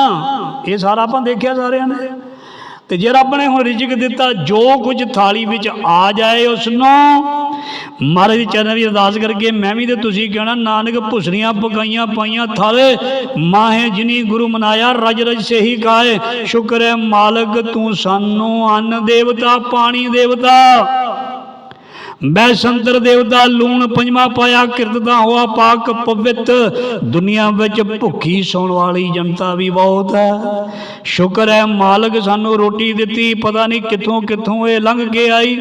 ਇਹ ਸਾਰਾ ਆਪਾਂ ਦੇਖਿਆ ਸਾਰਿਆਂ ਨੇ। ਤੇ ਜੇ ਰੱਬ ਨੇ ਹੁਣ ਰਿਜਕ ਦਿੱਤਾ, ਜੋ ਕੁਝ ਥਾਲੀ ਵਿੱਚ ਆ ਜਾਏ, ਉਸ ਨੂੰ ਮਹਾਰਾਜ ਦੀ ਚਰਨ ਦੀ ਅਰਦਾਸ ਕਰਕੇ ਮੈਂ ਵੀ ਤੇ ਤੁਸੀਂ ਕਹਿਣਾ ਨਾਨਕ ਭੁਸਰੀਆਂ ਪਕਾਈਆਂ ਪਾਈਆਂ ਥਾਲੇ। ਮਾਹੇ ਜਿਨੀ ਗੁਰੂ ਮਨਾਇਆ, ਰਜ ਰਜ ਸਹੀ ਕਾਏ ਸ਼ੁਕਰ ਹੈ ਮਾਲਕ ਤੂੰ ਸਾਨੂੰ ਅੰਨ ਦੇਵਤਾ, ਪਾਣੀ ਦੇਵਤਾ। ਬੈਸੰਤਰ ਦੇਵਤਾ, ਲੂਣ ਪੰਜਵਾ ਪਾਇਆ, ਕਿਰਤ ਦਾ ਹੋਆ ਪਾਕ ਪਵਿੱਤ। ਦੁਨੀਆ ਵਿੱਚ ਭੁੱਖੀ ਸੌਣ ਵਾਲੀ ਜਨਤਾ ਵੀ ਬਹੁਤ ਹੈ। ਸ਼ੁਕਰ ਹੈ ਮਾਲਕ ਸਾਨੂੰ ਰੋਟੀ ਦਿੱਤੀ, ਪਤਾ ਨਹੀਂ ਕਿੱਥੋਂ ਕਿੱਥੋਂ ਇਹ ਲੰਘ ਕੇ ਆਈ।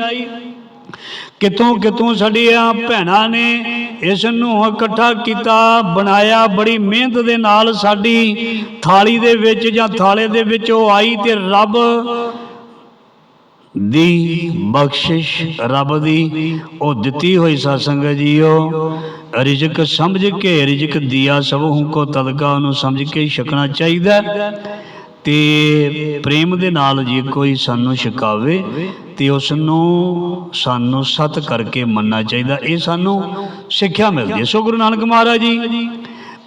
ਕਿੱਥੋਂ ਕਿੱਥੋਂ ਸਾਡੀਆਂ ਭੈਣਾਂ ਨੇ, ਇਸ ਨੂੰ ਇਕੱਠਾ ਕੀਤਾ, ਬਣਾਇਆ, ਬੜੀ ਮਿਹਨਤ ਦੇ ਨਾਲ ਸਾਡੀ ਥਾਲੀ ਦੇ ਵਿੱਚ ਜਾਂ ਥਾਲੇ ਦੇ ਵਿੱਚ ਉਹ ਆਈ ਤੇ ਰੱਬ ਦੀ ਬਖਸ਼ਿਸ਼ ਰੱਬ ਦੀ ਉਹ ਦਿੱਤੀ ਹੋਈ ਸਾਸੰਗ ਜੀਓ। ਰਿਜਕ ਸਮਝ ਕੇ, ਰਿਜਕ ਦਿਆ ਸਭ ਹੂੰ ਕੋ ਤਦਕਾ ਉਹਨੂੰ ਸਮਝ ਕੇ ਛਕਣਾ ਚਾਹੀਦਾ। ਤੇ ਪ੍ਰੇਮ ਦੇ ਨਾਲ ਜੇ ਕੋਈ ਸਾਨੂੰ ਛਕਾਵੇ ਤੇ ਉਸ ਨੂੰ ਸਾਨੂੰ ਸਤ ਕਰਕੇ ਮੰਨਣਾ ਚਾਹੀਦਾ। ਇਹ ਸਾਨੂੰ ਸਿੱਖਿਆ ਮਿਲਦੀ ਹੈ। ਸੋ ਗੁਰੂ ਨਾਨਕ ਮਹਾਰਾਜ ਜੀ,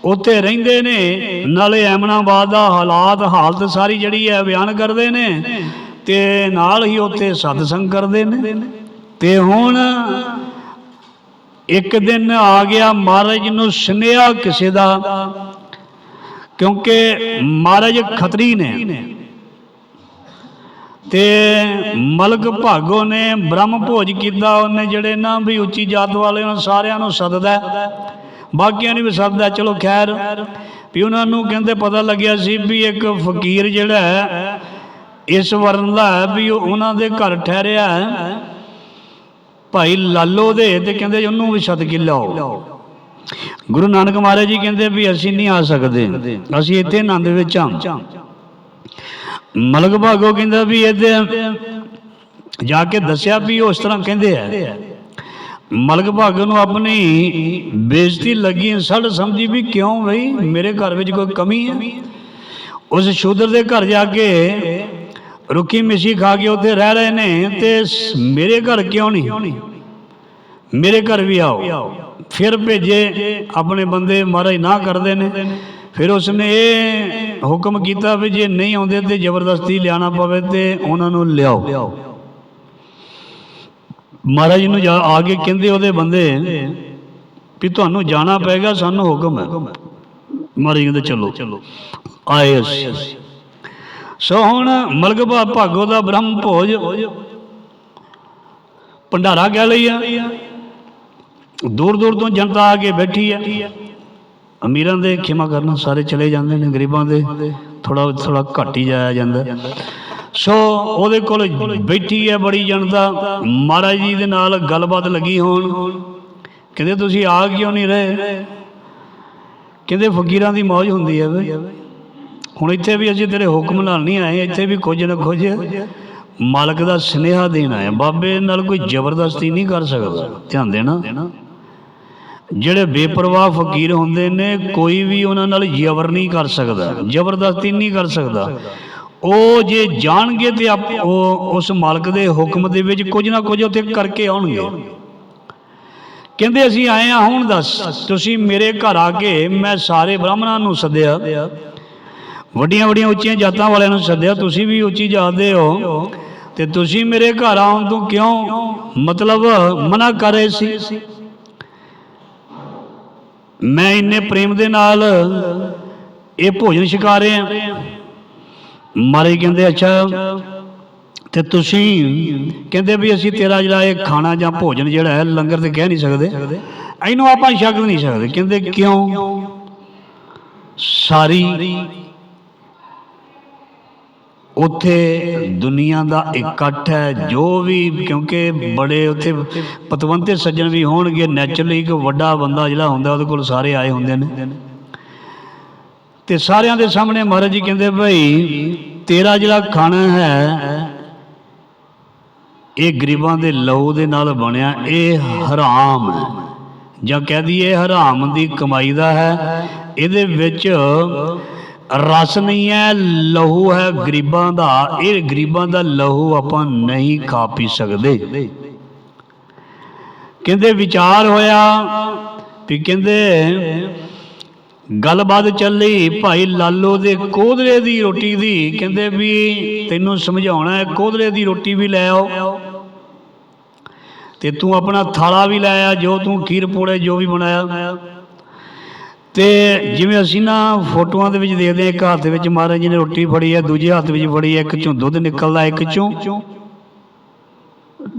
ਉੱਥੇ ਰਹਿੰਦੇ ਨੇ, ਨਾਲੇ ਐਮਨਾਬਾਦ ਦਾ ਹਾਲਾਤ, ਹਾਲਤ ਸਾਰੀ ਜਿਹੜੀ ਹੈ ਬਿਆਨ ਕਰਦੇ ਨੇ ਤੇ ਨਾਲ ਹੀ ਉੱਥੇ ਸਤਸੰਗ ਕਰਦੇ ਨੇ। ਤੇ ਹੁਣ ਇੱਕ ਦਿਨ ਆ ਗਿਆ, ਮਹਾਰਾਜ ਨੂੰ ਸੁਨੇਹਾ ਕਿਸੇ ਦਾ ਕਿਉਂਕਿ ਮਹਾਰਾਜ ਖਤਰੀ ਨੇ ਤੇ ਮਲਕ ਭਾਗੋ ਨੇ, ਬ੍ਰਹਮ ਭੋਜ ਕੀਤਾ, ਉਹਨੇ ਜਿਹੜੇ ਨਾ ਵੀ ਉੱਚੀ ਜਾਤ ਵਾਲੇ ਉਹਨਾਂ ਸਾਰਿਆਂ ਨੂੰ ਸੱਦਦਾ ਬਾਕੀਆਂ ਨੂੰ ਵੀ ਸੱਦਦਾ ਚਲੋ ਖੈਰ, ਵੀ ਉਹਨਾਂ ਨੂੰ ਕਹਿੰਦੇ ਪਤਾ ਲੱਗਿਆ ਸੀ ਵੀ ਇੱਕ ਫਕੀਰ ਜਿਹੜਾ ਹੈ, ਇਸ ਵਰਨ ਦਾ ਵੀ ਉਹ ਉਹਨਾਂ ਦੇ ਘਰ ਠਹਿਰਿਆ ਹੈ। ਭਾਈ ਲਾਲੋ ਦੇ ਤੇ ਕਹਿੰਦੇ ਉਹਨੂੰ ਵੀ ਸਦਕਿ ਕੇ ਲਿਆਓ। ਗੁਰੂ ਨਾਨਕ ਮਹਾਰਾਜ ਜੀ ਕਹਿੰਦੇ ਵੀ ਅਸੀਂ ਨਹੀਂ ਆ ਸਕਦੇ। ਅਸੀਂ ਇੱਥੇ ਆਨੰਦ ਵਿੱਚ ਹਾਂ। ਮਲਕ ਭਾਗੋ ਕਹਿੰਦਾ ਵੀ ਇਹਦੇ ਜਾ ਕੇ ਦੱਸਿਆ ਵੀ ਉਸ ਤਰ੍ਹਾਂ ਕਹਿੰਦੇ ਆ। ਮਲਕ ਭਾਗੋ ਨੂੰ ਆਪਣੀ ਬੇਇੱਜ਼ਤੀ ਲੱਗੀ ਸੜ ਸਮਝੀ ਵੀ ਕਿਉਂ ਬਈ? ਮੇਰੇ ਘਰ ਵਿੱਚ ਕੋਈ ਕਮੀ ਹੈ। ਉਸ ਸ਼ੂਦਰ ਦੇ ਘਰ ਜਾ ਕੇ ਰੁੱਖੀ ਮਿੱਸੀ ਖਾ ਕੇ ਉੱਥੇ ਰਹਿ ਰਹੇ ਨੇ ਤੇ ਮੇਰੇ ਘਰ ਕਿਉਂ ਨਹੀਂ? ਮੇਰੇ ਘਰ ਵੀ ਆਓ। ਫਿਰ ਭੇਜੇ, ਆਪਣੇ ਬੰਦੇ ਮਹਾਰਾਜ ਨਾ ਕਰਦੇ ਨੇ। ਫਿਰ ਉਸਨੇ ਇਹ ਹੁਕਮ ਕੀਤਾ ਵੀ ਜੇ ਨਹੀਂ ਆਉਂਦੇ ਤੇ ਜ਼ਬਰਦਸਤੀ ਲਿਆਣਾ ਪਵੇ ਤੇ ਉਹਨਾਂ ਨੂੰ ਲਿਆਓ। ਮਹਾਰਾਜ ਨੂੰ ਜਾ ਆ ਕੇ ਕਹਿੰਦੇ ਉਹਦੇ ਬੰਦੇ ਵੀ ਤੁਹਾਨੂੰ ਜਾਣਾ ਪਏਗਾ, ਸਾਨੂੰ ਹੁਕਮ ਹੈ। ਮਹਾਰਾਜ ਕਹਿੰਦੇ ਚਲੋ। ਚਲੋ ਆਏ ਅਸੀਂ। ਸੋ ਹੁਣ ਮਲਕਬਾ ਭਾਗੋ ਦਾ ਬ੍ਰਹਮ ਭੋਜ। ਭੰਡਾਰਾ ਕਹਿ ਲਈ ਦੂਰ ਦੂਰ ਤੋਂ ਜਨਤਾ ਆ ਕੇ ਬੈਠੀ ਹੈ ਅਮੀਰਾਂ ਦੇ ਖਿਮਾ ਕਰਨਾ ਸਾਰੇ ਚਲੇ ਜਾਂਦੇ ਨੇ, ਗਰੀਬਾਂ ਦੇ ਥੋੜਾ ਥੋੜਾ ਘੱਟ ਹੀ ਜਾਇਆ ਜਾਂਦਾ। ਸੋ ਉਹਦੇ ਕੋਲ ਬੈਠੀ ਹੈ ਬੜੀ ਜਨਤਾ। ਮਹਾਰਾਜ ਜੀ ਦੇ ਨਾਲ ਗੱਲਬਾਤ ਲੱਗੀ ਹੋਣ। ਕਹਿੰਦੇ, ਤੁਸੀਂ ਆ ਕਿਉਂ ਨਹੀਂ ਰਹੇ? ਕਹਿੰਦੇ, ਫਕੀਰਾਂ ਦੀ ਮौज ਹੁੰਦੀ ਹੈ ਵੇ ਹੁਣ ਇੱਥੇ ਵੀ ਅਸੀਂ ਤੇਰੇ ਹੁਕਮ ਨਾਲ ਨਹੀਂ ਆਏ, ਇੱਥੇ ਵੀ ਕੁਝ ਨਾ ਕੁਝ ਮਾਲਕ ਦਾ ਸਨੇਹਾ ਦੇਣਾ ਹੈ ਬਾਬੇ ਨਾਲ ਕੋਈ ਜ਼ਬਰਦਸਤੀ ਨਹੀਂ ਕਰ ਸਕਦਾ। ਧਿਆਨ ਦੇਣਾ। ਜਿਹੜੇ ਬੇਪਰਵਾਹ ਫਕੀਰ ਹੁੰਦੇ ਨੇ, ਕੋਈ ਵੀ ਉਹਨਾਂ ਨਾਲ ਜ਼ਬਰ ਨਹੀਂ ਕਰ ਸਕਦਾ, ਜ਼ਬਰਦਸਤੀ ਨਹੀਂ ਕਰ ਸਕਦਾ। ਉਹ ਜੇ ਜਾਣਗੇ ਤੇ ਆਪ- ਉਹ ਉਸ ਮਾਲਕ ਦੇ ਹੁਕਮ ਦੇ ਵਿੱਚ ਕੁਝ ਨਾ ਕੁਝ ਉੱਥੇ ਕਰਕੇ ਆਉਣਗੇ। ਕਹਿੰਦੇ, ਅਸੀਂ ਆਏ ਆ ਹੁਣ ਦੱਸ, ਤੁਸੀਂ ਮੇਰੇ ਘਰ ਆ ਕੇ ਮੈਂ ਸਾਰੇ ਬ੍ਰਾਹਮਣਾਂ ਨੂੰ ਸੱਦਿਆ। ਵੱਡੀਆਂ ਵੱਡੀਆਂ ਉੱਚੀਆਂ ਜਾਤਾਂ ਵਾਲਿਆਂ ਨੂੰ ਸੱਦਿਆ, ਤੁਸੀਂ ਵੀ ਉੱਚੀ ਜਾਤ ਦੇ ਹੋ। ਤੇ ਤੁਸੀਂ ਮੇਰੇ ਘਰ ਆਉਣ ਤੋਂ ਕਿਉਂ ਮਤਲਬ ਮਨਾ ਕਰ ਰਹੇ ਸੀ? ਮੈਂ ਇੰਨੇ ਪ੍ਰੇਮ ਦੇ ਨਾਲ ਇਹ ਭੋਜਨ ਛਕਾ ਰਹੇ ਆ ਮਾਰੇ ਕਹਿੰਦੇ, ਅੱਛਾ, ਤੇ ਤੁਸੀਂ ਕਹਿੰਦੇ ਵੀ ਅਸੀਂ ਤੇਰਾ ਜਿਹੜਾ ਇਹ ਖਾਣਾ ਜਾਂ ਭੋਜਨ ਜਿਹੜਾ ਹੈ, ਲੰਗਰ ਤੇ ਕਹਿ ਨਹੀਂ ਸਕਦੇ। ਇਹਨੂੰ ਆਪਾਂ ਛਕ ਨਹੀਂ ਸਕਦੇ। ਕਹਿੰਦੇ, ਕਿਉਂ? ਸਾਰੀ ਉੱਥੇ ਦੁਨੀਆ ਦਾ ਇਕੱਠ ਹੈ, ਜੋ ਵੀ ਕਿਉਂਕਿ ਬੜੇ ਉੱਥੇ ਪਤਵੰਤੇ ਸੱਜਣ ਵੀ ਹੋਣਗੇ ਨੈਚੁਰਲੀ ਇੱਕ ਵੱਡਾ ਬੰਦਾ ਜਿਹੜਾ ਹੁੰਦਾ, ਉਹਦੇ ਕੋਲ ਸਾਰੇ ਆਏ ਹੁੰਦੇ ਨੇ। ਤੇ ਸਾਰਿਆਂ ਦੇ ਸਾਹਮਣੇ ਮਹਾਰਾਜ ਜੀ ਕਹਿੰਦੇ, ਭਾਈ ਤੇਰਾ ਜਿਹੜਾ ਖਾਣਾ ਹੈ, ਇਹ ਗਰੀਬਾਂ ਦੇ ਲਹੂ ਦੇ ਨਾਲ ਬਣਿਆ, ਇਹ ਹਰਾਮ ਹੈ। ਜਾਂ ਕਹਿ ਦਈਏ ਹਰਾਮ ਦੀ ਕਮਾਈ ਦਾ ਹੈ। ਇਹਦੇ ਵਿੱਚ ਰਸ ਨਹੀਂ ਹੈ, ਲਹੂ ਹੈ ਗਰੀਬਾਂ ਦਾ। ਇਹ ਗਰੀਬਾਂ ਦਾ ਲਹੂ ਆਪਾਂ ਨਹੀਂ ਖਾ ਪੀ ਸਕਦੇ। ਕਹਿੰਦੇ ਵਿਚਾਰ ਹੋਇਆ ਵੀ ਕਹਿੰਦੇ, ਗੱਲਬਾਤ ਚੱਲੀ, ਭਾਈ ਲਾਲੋ ਦੇ ਕੋਧਰੇ ਦੀ ਰੋਟੀ ਦੀ। ਕਹਿੰਦੇ ਵੀ ਤੈਨੂੰ ਸਮਝਾਉਣਾ ਹੈ ਕੋਧਰੇ ਦੀ ਰੋਟੀ ਵੀ ਲੈ ਆਓ। ਤੇ ਤੂੰ ਆਪਣਾ ਥਾਲਾ ਵੀ ਲੈ ਆ, ਜੋ ਤੂੰ ਖੀਰ ਪੋੜੇ ਜੋ ਵੀ ਬਣਾਇਆ। ਤੇ ਜਿਵੇਂ ਅਸੀਂ ਨਾ ਫੋਟੋਆਂ ਦੇ ਵਿੱਚ ਦੇਖਦੇ ਹਾਂ, ਇੱਕ ਹੱਥ ਵਿੱਚ ਮਹਾਰਾਜ ਜੀ ਨੇ ਰੋਟੀ ਫੜੀ ਹੈ, ਦੂਜੇ ਹੱਥ ਵਿੱਚ ਫੜੀ ਹੈ, ਇੱਕ ਚੋਂ ਦੁੱਧ ਨਿਕਲਦਾ, ਇੱਕ ਚੋਂ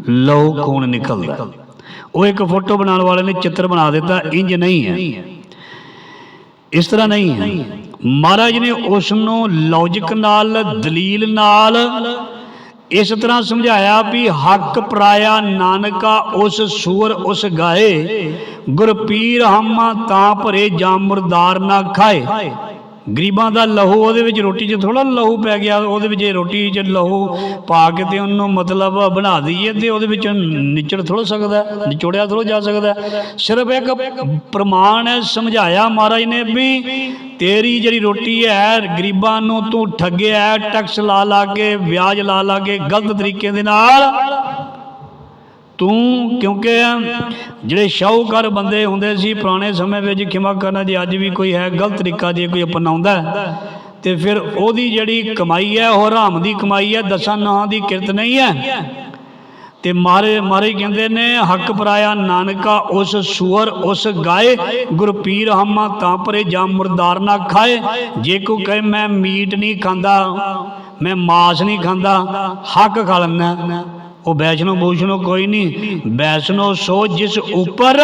ਲਹੂ ਖੂਨ ਨਿਕਲਦਾ। ਉਹ ਇੱਕ ਫੋਟੋ ਬਣਾਉਣ ਵਾਲੇ ਨੇ ਚਿੱਤਰ ਬਣਾ ਦਿੱਤਾ ਇੰਜ ਨਹੀਂ ਹੈ। ਇਸ ਤਰ੍ਹਾਂ ਨਹੀਂ ਹੈ। ਮਹਾਰਾਜ ਨੇ ਉਸ ਨੂੰ ਲੌਜੀਕ ਨਾਲ, ਦਲੀਲ ਨਾਲ ਇਸ ਤਰ੍ਹਾਂ ਸਮਝਾਇਆ ਵੀ ਹੱਕ ਪਰਾਇਆ ਨਾਨਕਾ ਉਸ ਸੂਰ ਉਸ ਗਾਏ, ਗੁਰਪੀਰ ਹਮਾ ਤਾਂ ਭਰੇ ਜਾਮ ਮੁਰਦਾਰ ਨਾ ਖਾਏ। ਗਰੀਬਾਂ ਦਾ ਲਹੂ, ਉਹਦੇ ਵਿੱਚ ਰੋਟੀ 'ਚ ਥੋੜਾ ਲਹੂ ਪੈ ਗਿਆ, ਉਹਦੇ ਵਿੱਚ ਰੋਟੀ 'ਚ ਲਹੂ ਪਾ ਕੇ ਤੇ ਉਹਨੂੰ ਮਤਲਬ ਬਣਾ ਦਈਏ ਤੇ ਉਹਦੇ ਵਿੱਚ ਨਿਚੜ ਥੋੜਾ ਸਕਦਾ, ਨਿਚੋੜਿਆ ਥੋੜਾ ਜਾ ਸਕਦਾ। ਸਿਰਫ ਇੱਕ ਪ੍ਰਮਾਣ ਹੈ, ਸਮਝਾਇਆ ਮਹਾਰਾਜ ਨੇ ਵੀ ਤੇਰੀ ਜਿਹੜੀ ਰੋਟੀ ਹੈ, ਗਰੀਬਾਂ ਨੂੰ ਤੂੰ ਠੱਗਿਆ, ਟੈਕਸ ਲਾ ਲਾ ਕੇ, ਵਿਆਜ ਲਾ ਲਾ ਕੇ, ਗਲਤ ਤਰੀਕੇ ਦੇ ਨਾਲ ਤੂੰ ਕਿਉਂਕਿ ਜਿਹੜੇ ਸ਼ਾਹੂਕਾਰ ਬੰਦੇ ਹੁੰਦੇ ਸੀ ਪੁਰਾਣੇ ਸਮੇਂ ਵਿੱਚ ਖਿਮਾ ਕਰਨਾ ਜੇ ਅੱਜ ਵੀ ਕੋਈ ਹੈ ਗਲਤ ਤਰੀਕਾ ਜੇ ਕੋਈ ਅਪਣਾਉਂਦਾ ਹੈ, ਤੇ ਫਿਰ ਉਹਦੀ ਜਿਹੜੀ ਕਮਾਈ ਹੈ ਉਹ ਹਰਾਮ ਦੀ ਕਮਾਈ ਹੈ ਦਸਾਂ ਨਾਂ ਦੀ ਕਿਰਤ ਨਹੀਂ ਹੈ। ਤੇ ਮਾਰੇ ਮਾਰੇ ਕਹਿੰਦੇ ਨੇ ਹੱਕ ਪਰਾਇਆ ਨਾਨਕਾ ਉਸ ਸੂਰ ਉਸ ਗਾਏ ਗੁਰਪੀਰ ਹਮਾ ਤਾਂ ਪਰੇ ਜਾਂ ਮੁਰਦਾਰ ਨਾ ਖਾਏ। ਜੇ ਕੋ ਕਹੇ ਮੈਂ ਮੀਟ ਨਹੀਂ ਖਾਂਦਾ ਮੈਂ ਮਾਸ ਨਹੀਂ ਖਾਂਦਾ ਹੱਕ ਖਾ ਲੈਂਦਾ। ਉਹ ਵੈਸ਼ਨੋ ਭੂਸ਼ਣੋ ਕੋਈ ਨਹੀਂ। ਵੈਸ਼ਨੋ ਸੋ ਜਿਸ ਉੱਪਰ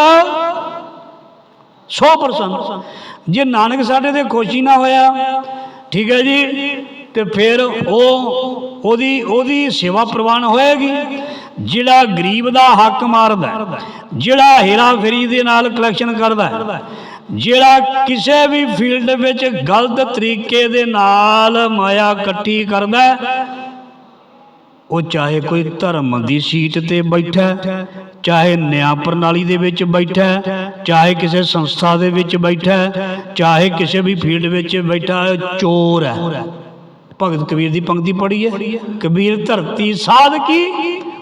100% ਜੇ ਨਾਨਕ ਸਾਡੇ ਤੇ ਖੁਸ਼ੀ ਨਾ ਹੋਇਆ, ਠੀਕ ਹੈ ਜੀ, ਤੇ ਫਿਰ ਉਹ ਉਹਦੀ ਉਹਦੀ ਸੇਵਾ ਪ੍ਰਵਾਨ ਹੋਏਗੀ। ਜਿਹੜਾ ਗਰੀਬ ਦਾ ਹੱਕ ਮਾਰਦਾ ਜਿਹੜਾ ਹੇਰਾ ਫੇਰੀ ਦੇ ਨਾਲ ਕਲੈਕਸ਼ਨ ਕਰਦਾ ਜਿਹੜਾ ਕਿਸੇ ਵੀ ਫੀਲਡ ਵਿੱਚ ਗਲਤ ਤਰੀਕੇ ਦੇ ਨਾਲ ਮਾਇਆ ਇਕੱਠੀ ਕਰਦਾ ਉਹ ਚਾਹੇ ਕੋਈ ਧਰਮ ਦੀ ਸੀਟ ਤੇ ਬੈਠਾ ਹੈ, ਚਾਹੇ ਨਿਆਂ ਪ੍ਰਣਾਲੀ ਦੇ ਵਿੱਚ ਬੈਠਾ ਚਾਹੇ ਕਿਸੇ ਸੰਸਥਾ ਦੇ ਵਿੱਚ ਬੈਠਾ ਚਾਹੇ ਕਿਸੇ ਵੀ ਫੀਲਡ ਵਿੱਚ ਬੈਠਾ ਚੋਰ ਹੈ। ਭਗਤ ਕਬੀਰ ਦੀ ਪੰਕਤੀ ਪੜ੍ਹੀ ਹੈ ਕਬੀਰ ਧਰਤੀ ਸਾਧ ਕੀ?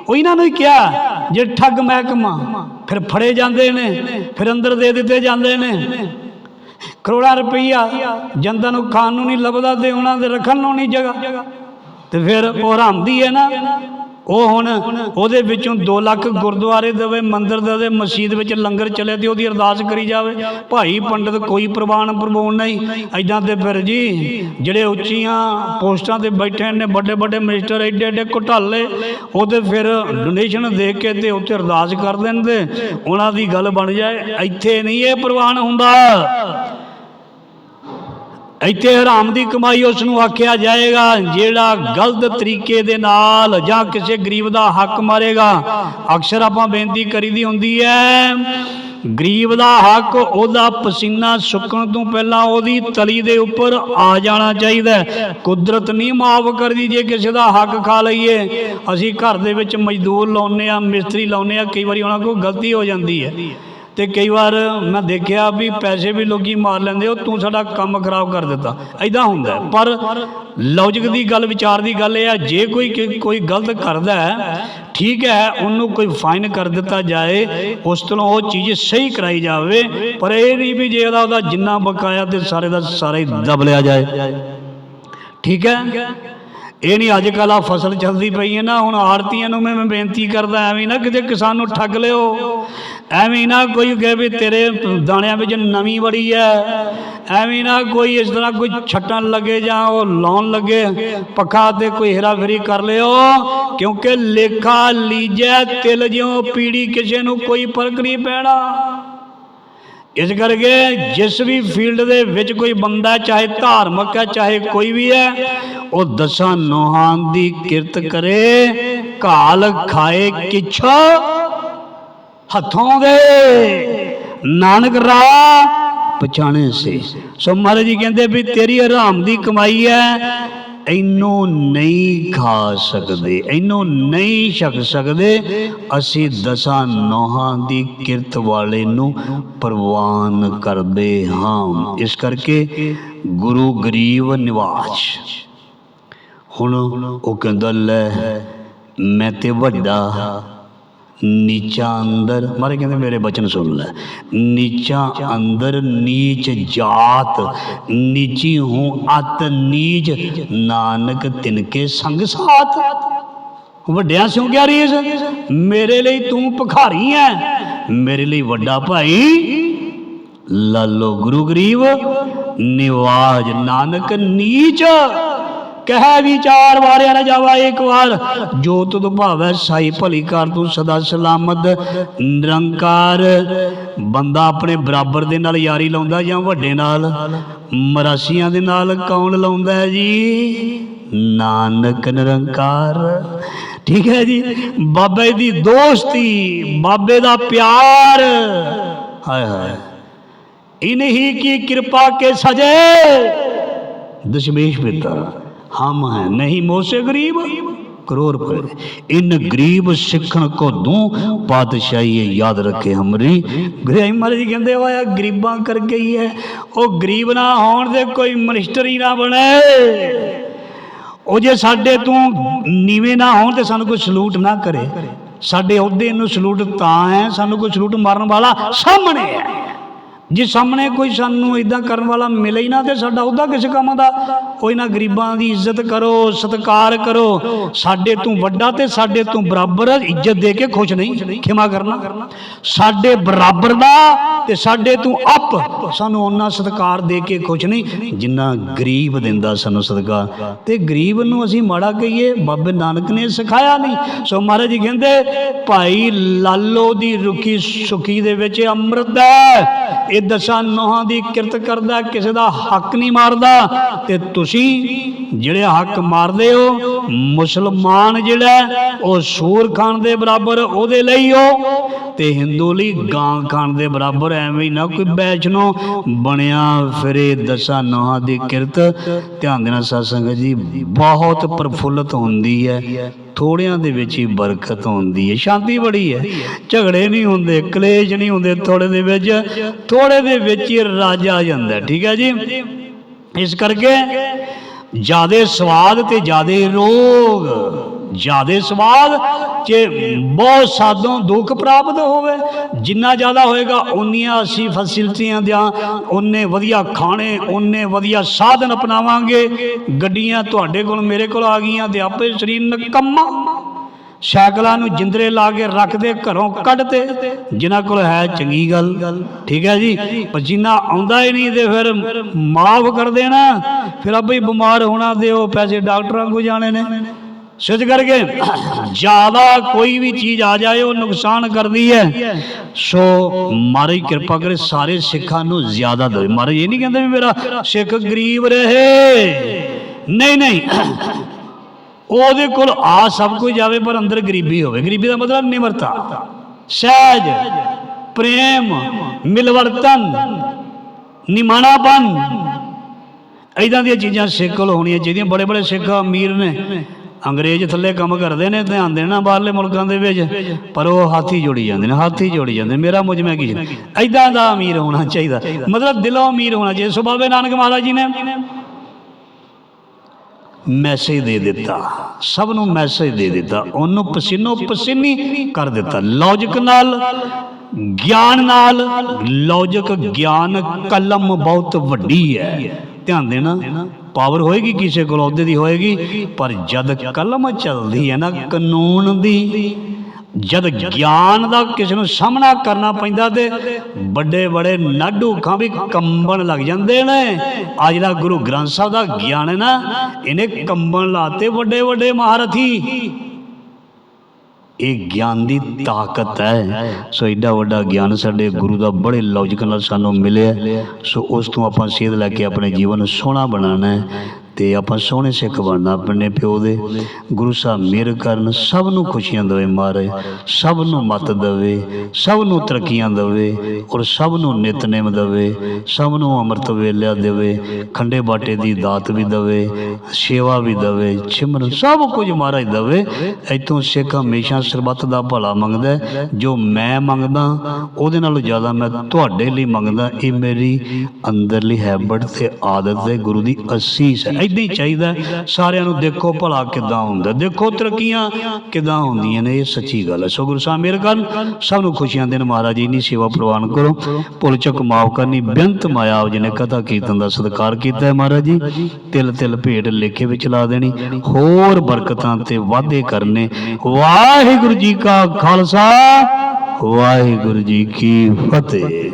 ਉਹ ਇਹਨਾਂ ਨੂੰ ਹੀ ਕਿਹਾ ਜੇ ਠੱਗ ਮਹਿਕਮਾ ਫਿਰ ਫੜੇ ਜਾਂਦੇ ਨੇ ਫਿਰ ਅੰਦਰ ਦੇ ਦਿੱਤੇ ਜਾਂਦੇ ਨੇ। ਕਰੋੜਾਂ ਰੁਪਈਆ ਜਨਤਾ ਨੂੰ ਖਾਣ ਨੂੰ ਨਹੀਂ ਲੱਭਦਾ ਤੇ ਉਹਨਾਂ ਦੇ ਰੱਖਣ ਨੂੰ ਨਹੀਂ ਜਗ੍ਹਾ। ਤੇ ਫਿਰ ਉਹ ਹਰਾਮਦੀ ਹੈ ਨਾ, ਉਹ ਹੁਣ ਉਹਦੇ ਵਿੱਚੋਂ 2 ਲੱਖ ਗੁਰਦੁਆਰੇ ਦੇਵੇ ਮੰਦਿਰ ਦੇਵੇ ਮਸਜਿਦ ਵਿੱਚ ਲੰਗਰ ਚੱਲੇ ਤੇ ਉਹਦੀ ਅਰਦਾਸ ਕਰੀ ਜਾਵੇ। ਭਾਈ ਪੰਡਤ ਕੋਈ ਪ੍ਰਵਾਨ ਪ੍ਰਵਾਉਣ ਨਹੀਂ। ਐਦਾਂ ਤੇ ਫਿਰ ਜੀ, ਜਿਹੜੇ ਉੱਚੀਆਂ ਪੋਸਟਾਂ ਤੇ ਬੈਠੇ ਨੇ, ਵੱਡੇ ਵੱਡੇ ਮਿਨਿਸਟਰ ਐਡੇ ਐਡੇ ਘੁਟਾਲੇ, ਉਹਦੇ ਫਿਰ ਡੋਨੇਸ਼ਨ ਦੇ ਕੇ ਤੇ ਉੱਥੇ ਅਰਦਾਸ ਕਰ ਦੇਣ ਉਹਨਾਂ ਦੀ ਗੱਲ ਬਣ ਜਾਏ, ਇੱਥੇ ਨਹੀਂ ਇਹ ਪ੍ਰਵਾਨ ਹੁੰਦਾ। ਇੱਥੇ ਹਰਾਮ ਦੀ ਕਮਾਈ ਉਸ ਨੂੰ ਆਖਿਆ ਜਾਏਗਾ, ਜਿਹੜਾ ਗਲਤ ਤਰੀਕੇ ਦੇ ਨਾਲ ਜਾਂ ਕਿਸੇ ਗਰੀਬ ਦਾ ਹੱਕ ਮਾਰੇਗਾ। ਅਕਸਰ ਆਪਾਂ ਬੇਨਤੀ ਕਰੀਦੀ ਹੁੰਦੀ ਹੈ, ਗਰੀਬ ਦਾ ਹੱਕ ਉਹਦਾ ਪਸੀਨਾ ਸੁੱਕਣ ਤੋਂ ਪਹਿਲਾਂ ਉਹਦੀ ਤਲੀ ਦੇ ਉੱਪਰ ਆ ਜਾਣਾ ਚਾਹੀਦਾ ਕੁਦਰਤ ਨਹੀਂ ਮਾਫ ਕਰਦੀ ਜੇ ਕਿਸੇ ਦਾ ਹੱਕ ਖਾ ਲਈਏ। ਅਸੀਂ ਘਰ ਦੇ ਵਿੱਚ ਮਜ਼ਦੂਰ ਲਾਉਨੇ ਆ ਮਿਸਤਰੀ ਲਾਉਨੇ ਆ ਕਈ ਵਾਰੀ ਉਹਨਾਂ ਕੋਲ ਗਲਤੀ ਹੋ ਜਾਂਦੀ ਹੈ। ਤੇ ਕਈ ਵਾਰ ਮੈਂ ਦੇਖਿਆ ਵੀ ਪੈਸੇ ਵੀ ਲੋਕੀ ਮਾਰ ਲੈਂਦੇ, ਉਹ ਤੂੰ ਸਾਡਾ ਕੰਮ ਖਰਾਬ ਕਰ ਦਿੱਤਾ। ਐਦਾਂ ਹੁੰਦਾ ਪਰ ਲੌਜਿਕ ਦੀ ਗੱਲ, ਵਿਚਾਰ ਦੀ ਗੱਲ ਇਹ ਆ ਜੇ ਕੋਈ ਕਿ- ਕੋਈ ਗਲਤ ਕਰਦਾ ਹੈ, ਠੀਕ ਹੈ, ਉਹਨੂੰ ਕੋਈ ਫਾਈਨ ਕਰ ਦਿੱਤਾ ਜਾਏ, ਉਸ ਤੋਂ ਉਹ ਚੀਜ਼ ਸਹੀ ਕਰਾਈ ਜਾਵੇ, ਪਰ ਇਹ ਨਹੀਂ ਵੀ ਜੇ ਉਹਦਾ ਉਹਦਾ ਜਿੰਨਾ ਬਕਾਇਆ ਤੇ ਸਾਰੇ ਦਾ ਸਾਰਾ ਹੀ ਦਬ ਲਿਆ ਜਾਏ। ਠੀਕ ਹੈ? ਇਹ ਨਹੀਂ ਅੱਜ ਕੱਲ੍ਹ ਆ ਫਸਲ ਚੱਲਦੀ ਪਈ ਹੈ ਨਾ, ਹੁਣ ਆੜਤੀਆਂ ਨੂੰ ਮੈਂ ਬੇਨਤੀ ਕਰਦਾ, ਐਵੇਂ ਨਾ ਕਿਤੇ ਕਿਸਾਨ ਨੂੰ ਠੱਗ ਲਿਓ। ਐਵੇਂ ਨਾ ਕੋਈ ਕਹੇ ਵੀ ਤੇਰੇ ਦਾਣਿਆਂ ਵਿੱਚ ਨਵੀਂ ਬੜੀ ਹੈ। ਐਵੇਂ ਨਾ ਕੋਈ ਇਸ ਤਰ੍ਹਾਂ ਕੋਈ ਛੱਟਣ ਲੱਗੇ ਜਾਂ ਉਹ ਲਾਉਣ ਲੱਗੇ, ਪੱਖਾ ਤੇ ਕੋਈ ਹੇਰਾ ਫੇਰੀ ਕਰ ਲਿਓ, ਕਿਉਂਕਿ ਲੇਖਾ ਲੀਜੈ ਤਿਲ ਜਿਉ ਪੀੜੀ, ਕਿਸੇ ਨੂੰ ਕੋਈ ਫ਼ਰਕ ਨਹੀਂ ਪੈਣਾ। ਇਸ ਕਰਕੇ ਜਿਸ ਵੀ ਫੀਲਡ ਦੇ ਵਿੱਚ ਕੋਈ ਬੰਦਾ ਚਾਹੇ ਧਾਰਮਿਕ ਹੈ, ਚਾਹੇ ਕੋਈ ਵੀ ਹੈ, ਉਹ ਦਸਾਂ ਨੋਹਾਂ ਦੀ ਕਿਰਤ ਕਰੇ ਕਾਲ ਖਾਏ ਕਿਛ ਹੱਥੋਂ ਦੇ। ਨਾਨਕ ਰਾਹ ਪਛਾਣੇ ਸੇ। ਸੋ ਮਹਾਰਾਜ ਜੀ ਕਹਿੰਦੇ ਵੀ ਤੇਰੀ ਹਰਾਮ ਦੀ ਕਮਾਈ ਹੈ ਇਹਨੂੰ ਨਹੀਂ ਖਾ ਸਕਦੇ ਇਹਨੂੰ ਨਹੀਂ ਛਕ ਸਕਦੇ, ਅਸੀਂ ਦਸਾਂ ਨੋਹਾਂ ਦੀ ਕਿਰਤ ਵਾਲੇ ਨੂੰ ਪ੍ਰਵਾਨ ਕਰਦੇ ਹਾਂ। ਇਸ ਕਰਕੇ ਗੁਰੂ ਗਰੀਬ ਨਿਵਾਜ ਹੁਣ ਉਹ ਕਹਿੰਦਾ, ਲੈ, ਮੈਂ ਤੇ ਵੱਡਾ ਨੀਚਾ ਅੰਦਰ, ਮਾਰੇ ਕਹਿੰਦੇ ਮੇਰੇ ਬਚਨ ਸੁਣ ਲੈ। ਨੀਚਾ ਅੰਦਰ ਨੀਚ ਜਾਤ, ਨੀਚੀ ਹੂੰ ਅਤ ਨੀਚ ਨਾਨਕ ਤਿਨਕੇ ਸੰਗ ਸਾਥ ਵੱਡਿਆਂ ਸਿਉ ਕਿਆ ਰੀਸ? ਮੇਰੇ ਲਈ ਤੂੰ ਭਖਾਰੀ ਐ, ਮੇਰੇ ਲਈ ਵੱਡਾ ਭਾਈ ਲਾਲੋ ਗੁਰੂ ਗਰੀਬ, ਨਿਵਾਜ ਨਾਨਕ ਨੀਚ। ਕਹਿ ਵਿਚਾਰ ਵਾਰਿਆ ਨਾ ਜਾਵਾ ਇੱਕ ਵਾਰ। ਜੋ ਤੁਧ ਭਾਵੈ ਸਾਈ ਭਲੀ ਕਰ, ਤੂੰ ਸਦਾ ਸਲਾਮਤ, ਨਿਰੰਕਾਰ। ਬੰਦਾ ਆਪਣੇ ਬਰਾਬਰ ਦੇ ਨਾਲ ਯਾਰੀ ਲਾਉਂਦਾ ਜਾਂ ਵੱਡੇ ਨਾਲ? ਮਰਾਸੀਆਂ ਦੇ ਨਾਲ ਕੌਣ ਲਾਉਂਦਾ ਜੀ? ਨਾਨਕ ਨਿਰੰਕਾਰ। ਠੀਕ ਹੈ ਜੀ? ਬਾਬੇ ਦੀ ਦੋਸਤੀ, ਬਾਬੇ ਦਾ ਪਿਆਰ। ਹਾਏ ਹਾਏ। ਇਨਹੀ ਕੀ ਕਿਰਪਾ ਕੇ ਸਜੇ। ਦਸ਼ਮੇਸ਼ ਪਿਤਾ हम हैं नहीं मोसे गरीब करोड़ रुपए इन गरीब सिखण को दूं पातशाही ये याद रखे हमरी ਗ੍ਰਹਿ ਮਹਾਰਾਜ ਜੀ ਕਹਿੰਦੇ ਹੋਇਆ ਗਰੀਬਾਂ ਕਰਕੇ ਹੀ ਹੈ ਉਹ ਗਰੀਬ ਨਾ ਹੋਣ ਦੇ ਕੋਈ ਮਨਿਸਟਰ ਹੀ ਨਾ ਬਣੇ ਉਹ ਜੇ ਸਾਡੇ ਤੋਂ ਨੀਵੇਂ ਨਾ ਹੋਣ ਤੇ ਸਾਨੂੰ ਕੋਈ ਸਲੂਟ ਨਾ ਕਰੇ ਸਾਡੇ ਅਹੁਦੇ ਨੂੰ ਸਲੂਟ ਤਾਂ ਹੈ ਸਾਨੂੰ ਕੋਈ ਸਲੂਟ ਮਾਰਨ ਵਾਲਾ ਸਾਹਮਣੇ ਹੈ ਜੇ ਸਾਹਮਣੇ ਕੋਈ ਸਾਨੂੰ ਇਦਾਂ ਕਰਨ ਵਾਲਾ ਮਿਲੇ ਹੀ ਨਾ ਤੇ ਸਾਡਾ ਉਹਦਾ ਕਿਸੇ ਕੰਮ ਦਾ? ਕੋਈ ਨਾ ਗਰੀਬਾਂ ਦੀ ਇੱਜ਼ਤ ਕਰੋ, ਸਤਿਕਾਰ ਕਰੋ। ਸਾਡੇ ਤੋਂ ਵੱਡਾ ਤੇ ਸਾਡੇ ਤੋਂ ਬਰਾਬਰ ਇੱਜ਼ਤ ਦੇ ਕੇ ਖੁਸ਼ ਨਹੀਂ, ਖਿਮਾ ਕਰਨਾ। ਸਾਡੇ ਬਰਾਬਰ ਦਾ ਤੇ ਸਾਡੇ ਤੋਂ ਅੱਪ ਸਾਨੂੰ ਉਹਨਾਂ ਸਤਿਕਾਰ ਦੇ ਕੇ ਖੁਸ਼ ਨਹੀਂ। ਜਿੰਨਾ ਗਰੀਬ ਦਿੰਦਾ ਸਾਨੂੰ ਸਤਿਕਾਰ ਤੇ ਗਰੀਬ ਨੂੰ ਅਸੀਂ ਮਾੜਾ ਕਹੀਏ, ਬਾਬੇ ਨਾਨਕ ਨੇ ਸਿਖਾਇਆ ਨਹੀਂ। ਸੋ ਮਹਾਰਾਜ ਜੀ ਕਹਿੰਦੇ, ਭਾਈ ਲਾਲੋ ਦੀ ਰੁਕੀ ਸੁਖੀ ਦੇ ਵਿੱਚ ਅੰਮ੍ਰਿਤ ਹੈ। ਇਹ ਦਸਾਂ ਨੋਹਾਂ ਦੀ ਕਿਰਤ ਕਰਦਾ, ਕਿਸੇ ਦਾ ਹੱਕ ਨਹੀਂ ਮਾਰਦਾ। ਤੇ ਤੁਸੀਂ ਜਿਹੜੇ ਹੱਕ ਮਾਰਦੇ ਹੋ, ਮੁਸਲਮਾਨ ਜਿਹੜਾ ਉਹ ਸੂਰ ਖਾਨ ਦੇ ਬਰਾਬਰ ਉਹਦੇ ਲਈ ਹੋ। ਤੇ ਹਿੰਦੂ ਲਈ ਗਾਂ ਖਾਣ ਦੇ ਬਰਾਬਰ ਐਵੇਂ ਨਾ ਕੋਈ ਬੈਚਨੋ ਬਣਿਆ ਫਿਰੇ ਦਸਾਂ ਨੋਹਾਂ ਦੀ ਕਿਰਤ। ਧਿਆਨ ਦੇਣਾ ਸਾਧ ਸੰਗਤ ਜੀ, ਬਹੁਤ ਪ੍ਰਫੁੱਲਤ ਹੁੰਦੀ ਹੈ। ਥੋੜਿਆਂ ਦੇ ਵਿੱਚ ਹੀ ਬਰਕਤ ਹੁੰਦੀ ਹੈ। ਸ਼ਾਂਤੀ ਬੜੀ ਹੈ। ਝਗੜੇ ਨਹੀਂ ਹੁੰਦੇ, ਕਲੇਸ਼ ਨਹੀਂ ਹੁੰਦੇ ਥੋੜੇ ਦੇ ਵਿੱਚ। ਥੋੜੇ ਦੇ ਵਿੱਚ ਹੀ ਰਾਜ ਆ ਜਾਂਦਾ ਠੀਕ ਹੈ ਜੀ? ਇਸ ਕਰਕੇ ਜਿਆਦੇ ਸਵਾਦ ਤੇ ਜਿਆਦੇ ਰੋਗ। ਜਿਆਦੇ ਸਵਾਦ ਜੇ ਬਹੁਤ ਸਾਦੋਂ ਦੁੱਖ ਪ੍ਰਾਪਤ ਹੋਵੇ। ਜਿੰਨਾ ਜ਼ਿਆਦਾ ਹੋਏਗਾ ਉਨੀਆਂ ਅਸੀਂ ਫੈਸਿਲਿਟੀਆਂ ਦਿਆਂ ਉਹਨੇ ਵਧੀਆ ਖਾਣੇ ਉਹਨੇ ਵਧੀਆ ਸਾਧਨ ਅਪਣਾਵਾਂਗੇ। ਗੱਡੀਆਂ ਤੁਹਾਡੇ ਕੋਲ, ਮੇਰੇ ਕੋਲ ਆ ਗਈਆਂ ਤੇ ਆਪੇ ਸਰੀਰ ਨਕੰਮਾ। ਸਾਈਕਲਾਂ ਨੂੰ ਜਿੰਦਰੇ ਲਾ ਕੇ ਰੱਖਦੇ, ਘਰੋਂ ਕੱਢਤੇ ਜਿਨ੍ਹਾਂ ਕੋਲ ਹੈ ਚੰਗੀ ਗੱਲ। ਠੀਕ ਹੈ ਜੀ? ਪਸੀਨਾ ਆਉਂਦਾ ਹੀ ਨਹੀਂ ਤੇ ਫਿਰ ਮਾਫ ਕਰ ਦੇਣਾ। ਫਿਰ ਆਪੇ ਹੀ ਬਿਮਾਰ ਹੋਣਾ ਤੇ ਉਹ ਪੈਸੇ ਡਾਕਟਰਾਂ ਕੋ ਜਾਣੇ ਨੇ। ਸਿੱਧ ਕਰਕੇ ਜ਼ਿਆਦਾ ਕੋਈ ਵੀ ਚੀਜ਼ ਆ ਜਾਏ, ਉਹ ਨੁਕਸਾਨ ਕਰਦੀ ਹੈ। ਸੋ ਮਾਰੀ ਕਿਰਪਾ ਕਰੇ, ਸਾਰੇ ਸਿੱਖਾਂ ਨੂੰ ਜ਼ਿਆਦਾ ਦੇਵੇ ਮਾਰੇ ਇਹ ਨਹੀਂ ਕਹਿੰਦੇ ਵੀ ਮੇਰਾ ਸਿੱਖ ਗਰੀਬ ਰਹੇ। ਨਹੀਂ ਨਹੀਂ। ਉਹਦੇ ਕੋਲ ਆ ਸਭ ਕੁਝ ਜਾਵੇ, ਪਰ ਅੰਦਰ ਗਰੀਬੀ ਹੋਵੇ। ਗਰੀਬੀ ਦਾ ਮਤਲਬ ਨਿਮਰਤਾ, ਸਹਿਜ, ਪ੍ਰੇਮ, ਮਿਲਵਰਤਨ, ਨਿਮਾਣਾਪਨ। ਇਦਾਂ ਦੀਆਂ ਚੀਜ਼ਾਂ ਸਿੱਖ ਕੋਲ ਹੋਣੀਆਂ ਚਾਹੀਦੀਆਂ। ਬੜੇ ਬੜੇ ਸਿੱਖ ਅਮੀਰ ਨੇ। ਅੰਗਰੇਜ਼ ਥੱਲੇ ਕੰਮ ਕਰਦੇ ਨੇ, ਧਿਆਨ ਦੇਣਾ ਬਾਹਰਲੇ ਮੁਲਕਾਂ ਦੇ ਵਿੱਚ। ਪਰ ਉਹ ਹਾਥੀ ਜੋੜੀ ਜਾਂਦੇ ਨੇ, ਹਾਥੀ ਜੋੜੀ ਜਾਂਦੇ ਨੇ। ਮੇਰਾ ਮੁਝ ਮੈਂ ਕੀ ਇਦਾਂ ਦਾ ਅਮੀਰ ਹੋਣਾ ਚਾਹੀਦਾ। ਮਤਲਬ ਦਿਲੋਂ ਅਮੀਰ ਹੋਣਾ ਚਾਹੀਦਾ। ਸੋ ਨਾਨਕ ਮਹਾਰਾਜ ਜੀ ਨੇ ਮੈਸੇਜ ਦੇ ਦਿੱਤਾ। ਸਭ ਨੂੰ ਮੈਸੇਜ ਦੇ ਦਿੱਤਾ। ਉਹਨੂੰ ਪਸੀਨੋ ਪਸੀਨੀ ਕਰ ਦਿੱਤਾ। ਲੌਜਿਕ ਨਾਲ, ਗਿਆਨ ਨਾਲ, ਲੌਜਿਕ ਗਿਆਨ ਕਲਮ ਬਹੁਤ ਵੱਡੀ ਹੈ। ਧਿਆਨ ਦੇਣਾ। ਪਾਵਰ ਹੋਏਗੀ, ਕਿਸੇ ਕੋਲ ਉਹਦੇ ਦੀ ਹੋਏਗੀ, ਪਰ ਜਦ ਕਲਮ ਚੱਲਦੀ ਹੈ ਨਾ ਕਾਨੂੰਨ ਦੀ, ਜਦ ਗਿਆਨ ਦਾ ਕਿਸੇ ਨੂੰ ਸਾਹਮਣਾ ਕਰਨਾ ਪੈਂਦਾ ਤੇ ਵੱਡੇ ਵੱਡੇ ਨਾਡੂ ਖਾਂ ਵੀ ਕੰਬਣ ਲੱਗ ਜਾਂਦੇ ਨੇ। ਆ ਜਿਹੜਾ ਗੁਰੂ ਗ੍ਰੰਥ ਸਾਹਿਬ ਦਾ ਗਿਆਨ ਹੈ ਨਾ, ਇਹਨੇ ਕੰਬਣ ਲਾਤੇ ਵੱਡੇ ਵੱਡੇ ਮਹਾਰਥੀ। ਇਹ ਗਿਆਨ ਦੀ ਤਾਕਤ ਹੈ। ਸੋ ਐਡਾ ਵੱਡਾ ਗਿਆਨ ਸਾਡੇ ਗੁਰੂ ਦਾ ਬੜੇ ਲੌਜੀਕ ਨਾਲ ਸਾਨੂੰ ਮਿਲਿਆ। ਸੋ ਉਸ ਤੋਂ ਆਪਾਂ ਸੇਧ ਲੈ ਕੇ ਆਪਣੇ ਜੀਵਨ ਨੂੰ ਸੋਹਣਾ ਬਣਾਉਣਾ ਹੈ। ਤੇ ਆਪਾਂ ਸੋਹਣੇ ਸਿੱਖ ਬਣਨਾ ਆਪਣੇ ਪਿਓ ਦੇ। ਗੁਰੂ ਸਾਹਿਬ ਮਿਹਰ ਕਰਨ, ਸਭ ਨੂੰ ਖੁਸ਼ੀਆਂ ਦੇਵੇ ਮਹਾਰਾਜ, ਸਭ ਨੂੰ ਮਤ ਦੇਵੇ, ਸਭ ਨੂੰ ਤਰੱਕੀਆਂ ਦੇਵੇ ਔਰ ਸਭ ਨੂੰ ਨਿਤਨੇਮ ਦੇਵੇ, ਸਭ ਨੂੰ ਅੰਮ੍ਰਿਤ ਵੇਲਿਆ ਦੇਵੇ, ਖੰਡੇ ਬਾਟੇ ਦੀ ਦਾਤ ਵੀ ਦੇਵੇ, ਸੇਵਾ ਵੀ ਦੇਵੇ, ਸਿਮਰਨ ਸਭ ਕੁਝ ਮਹਾਰਾਜ ਦੇਵੇ। ਇਤੋਂ ਸਿੱਖ ਹਮੇਸ਼ਾ ਸਰਬੱਤ ਦਾ ਭਲਾ ਮੰਗਦਾ ਜੋ ਮੈਂ ਮੰਗਦਾ, ਉਹਦੇ ਨਾਲੋਂ ਜ਼ਿਆਦਾ ਮੈਂ ਤੁਹਾਡੇ ਲਈ ਮੰਗਦਾ। ਇਹ ਮੇਰੀ ਅੰਦਰਲੀ ਹੈਬਿਟ ਤੇ ਆਦਤ ਹੈ। ਗੁਰੂ ਦੀ ਅਸੀਸ ਹੈ। ਇਦਾਂ ਹੀ ਚਾਹੀਦਾ ਸਾਰਿਆਂ ਨੂੰ ਦੇਖੋ ਭਲਾ ਕਿਦਾਂ ਹੁੰਦਾ ਦੇਖੋ ਤਰੱਕੀਆਂ ਕਿਦਾਂ ਹੁੰਦੀਆਂ ਨੇ, ਇਹ ਸੱਚੀ ਗੱਲ ਹੈ। ਸੋ ਗੁਰੂ ਸਾਹਿਬ ਮੇਰੇ ਕਰਨ, ਸਭ ਨੂੰ ਖੁਸ਼ੀਆਂ ਦੇਣ। ਮਹਾਰਾਜ ਜੀ ਸੇਵਾ ਪ੍ਰਵਾਨ ਕਰੋ। ਭੁੱਲ ਚੁੱਕ, ਮਾਫ ਕਰਨੀ, ਬੇਅੰਤ ਮਾਇਆ ਆਪ ਜੀ ਨੇ ਕਥਾ ਕੀਰਤਨ ਦਾ ਸਤਿਕਾਰ ਕੀਤਾ ਹੈ ਮਹਾਰਾਜ ਜੀ। ਤਿਲ ਤਿਲ ਭੇਟ ਲੇਖੇ ਵਿੱਚ ਲਾ ਦੇਣੀ। ਹੋਰ ਬਰਕਤਾਂ ਤੇ ਵਾਅਦੇ ਕਰਨੇ। ਵਾਹਿਗੁਰੂ ਜੀ ਕਾ ਖਾਲਸਾ, ਵਾਹਿਗੁਰੂ ਜੀ ਕੀ ਫਤਿਹ।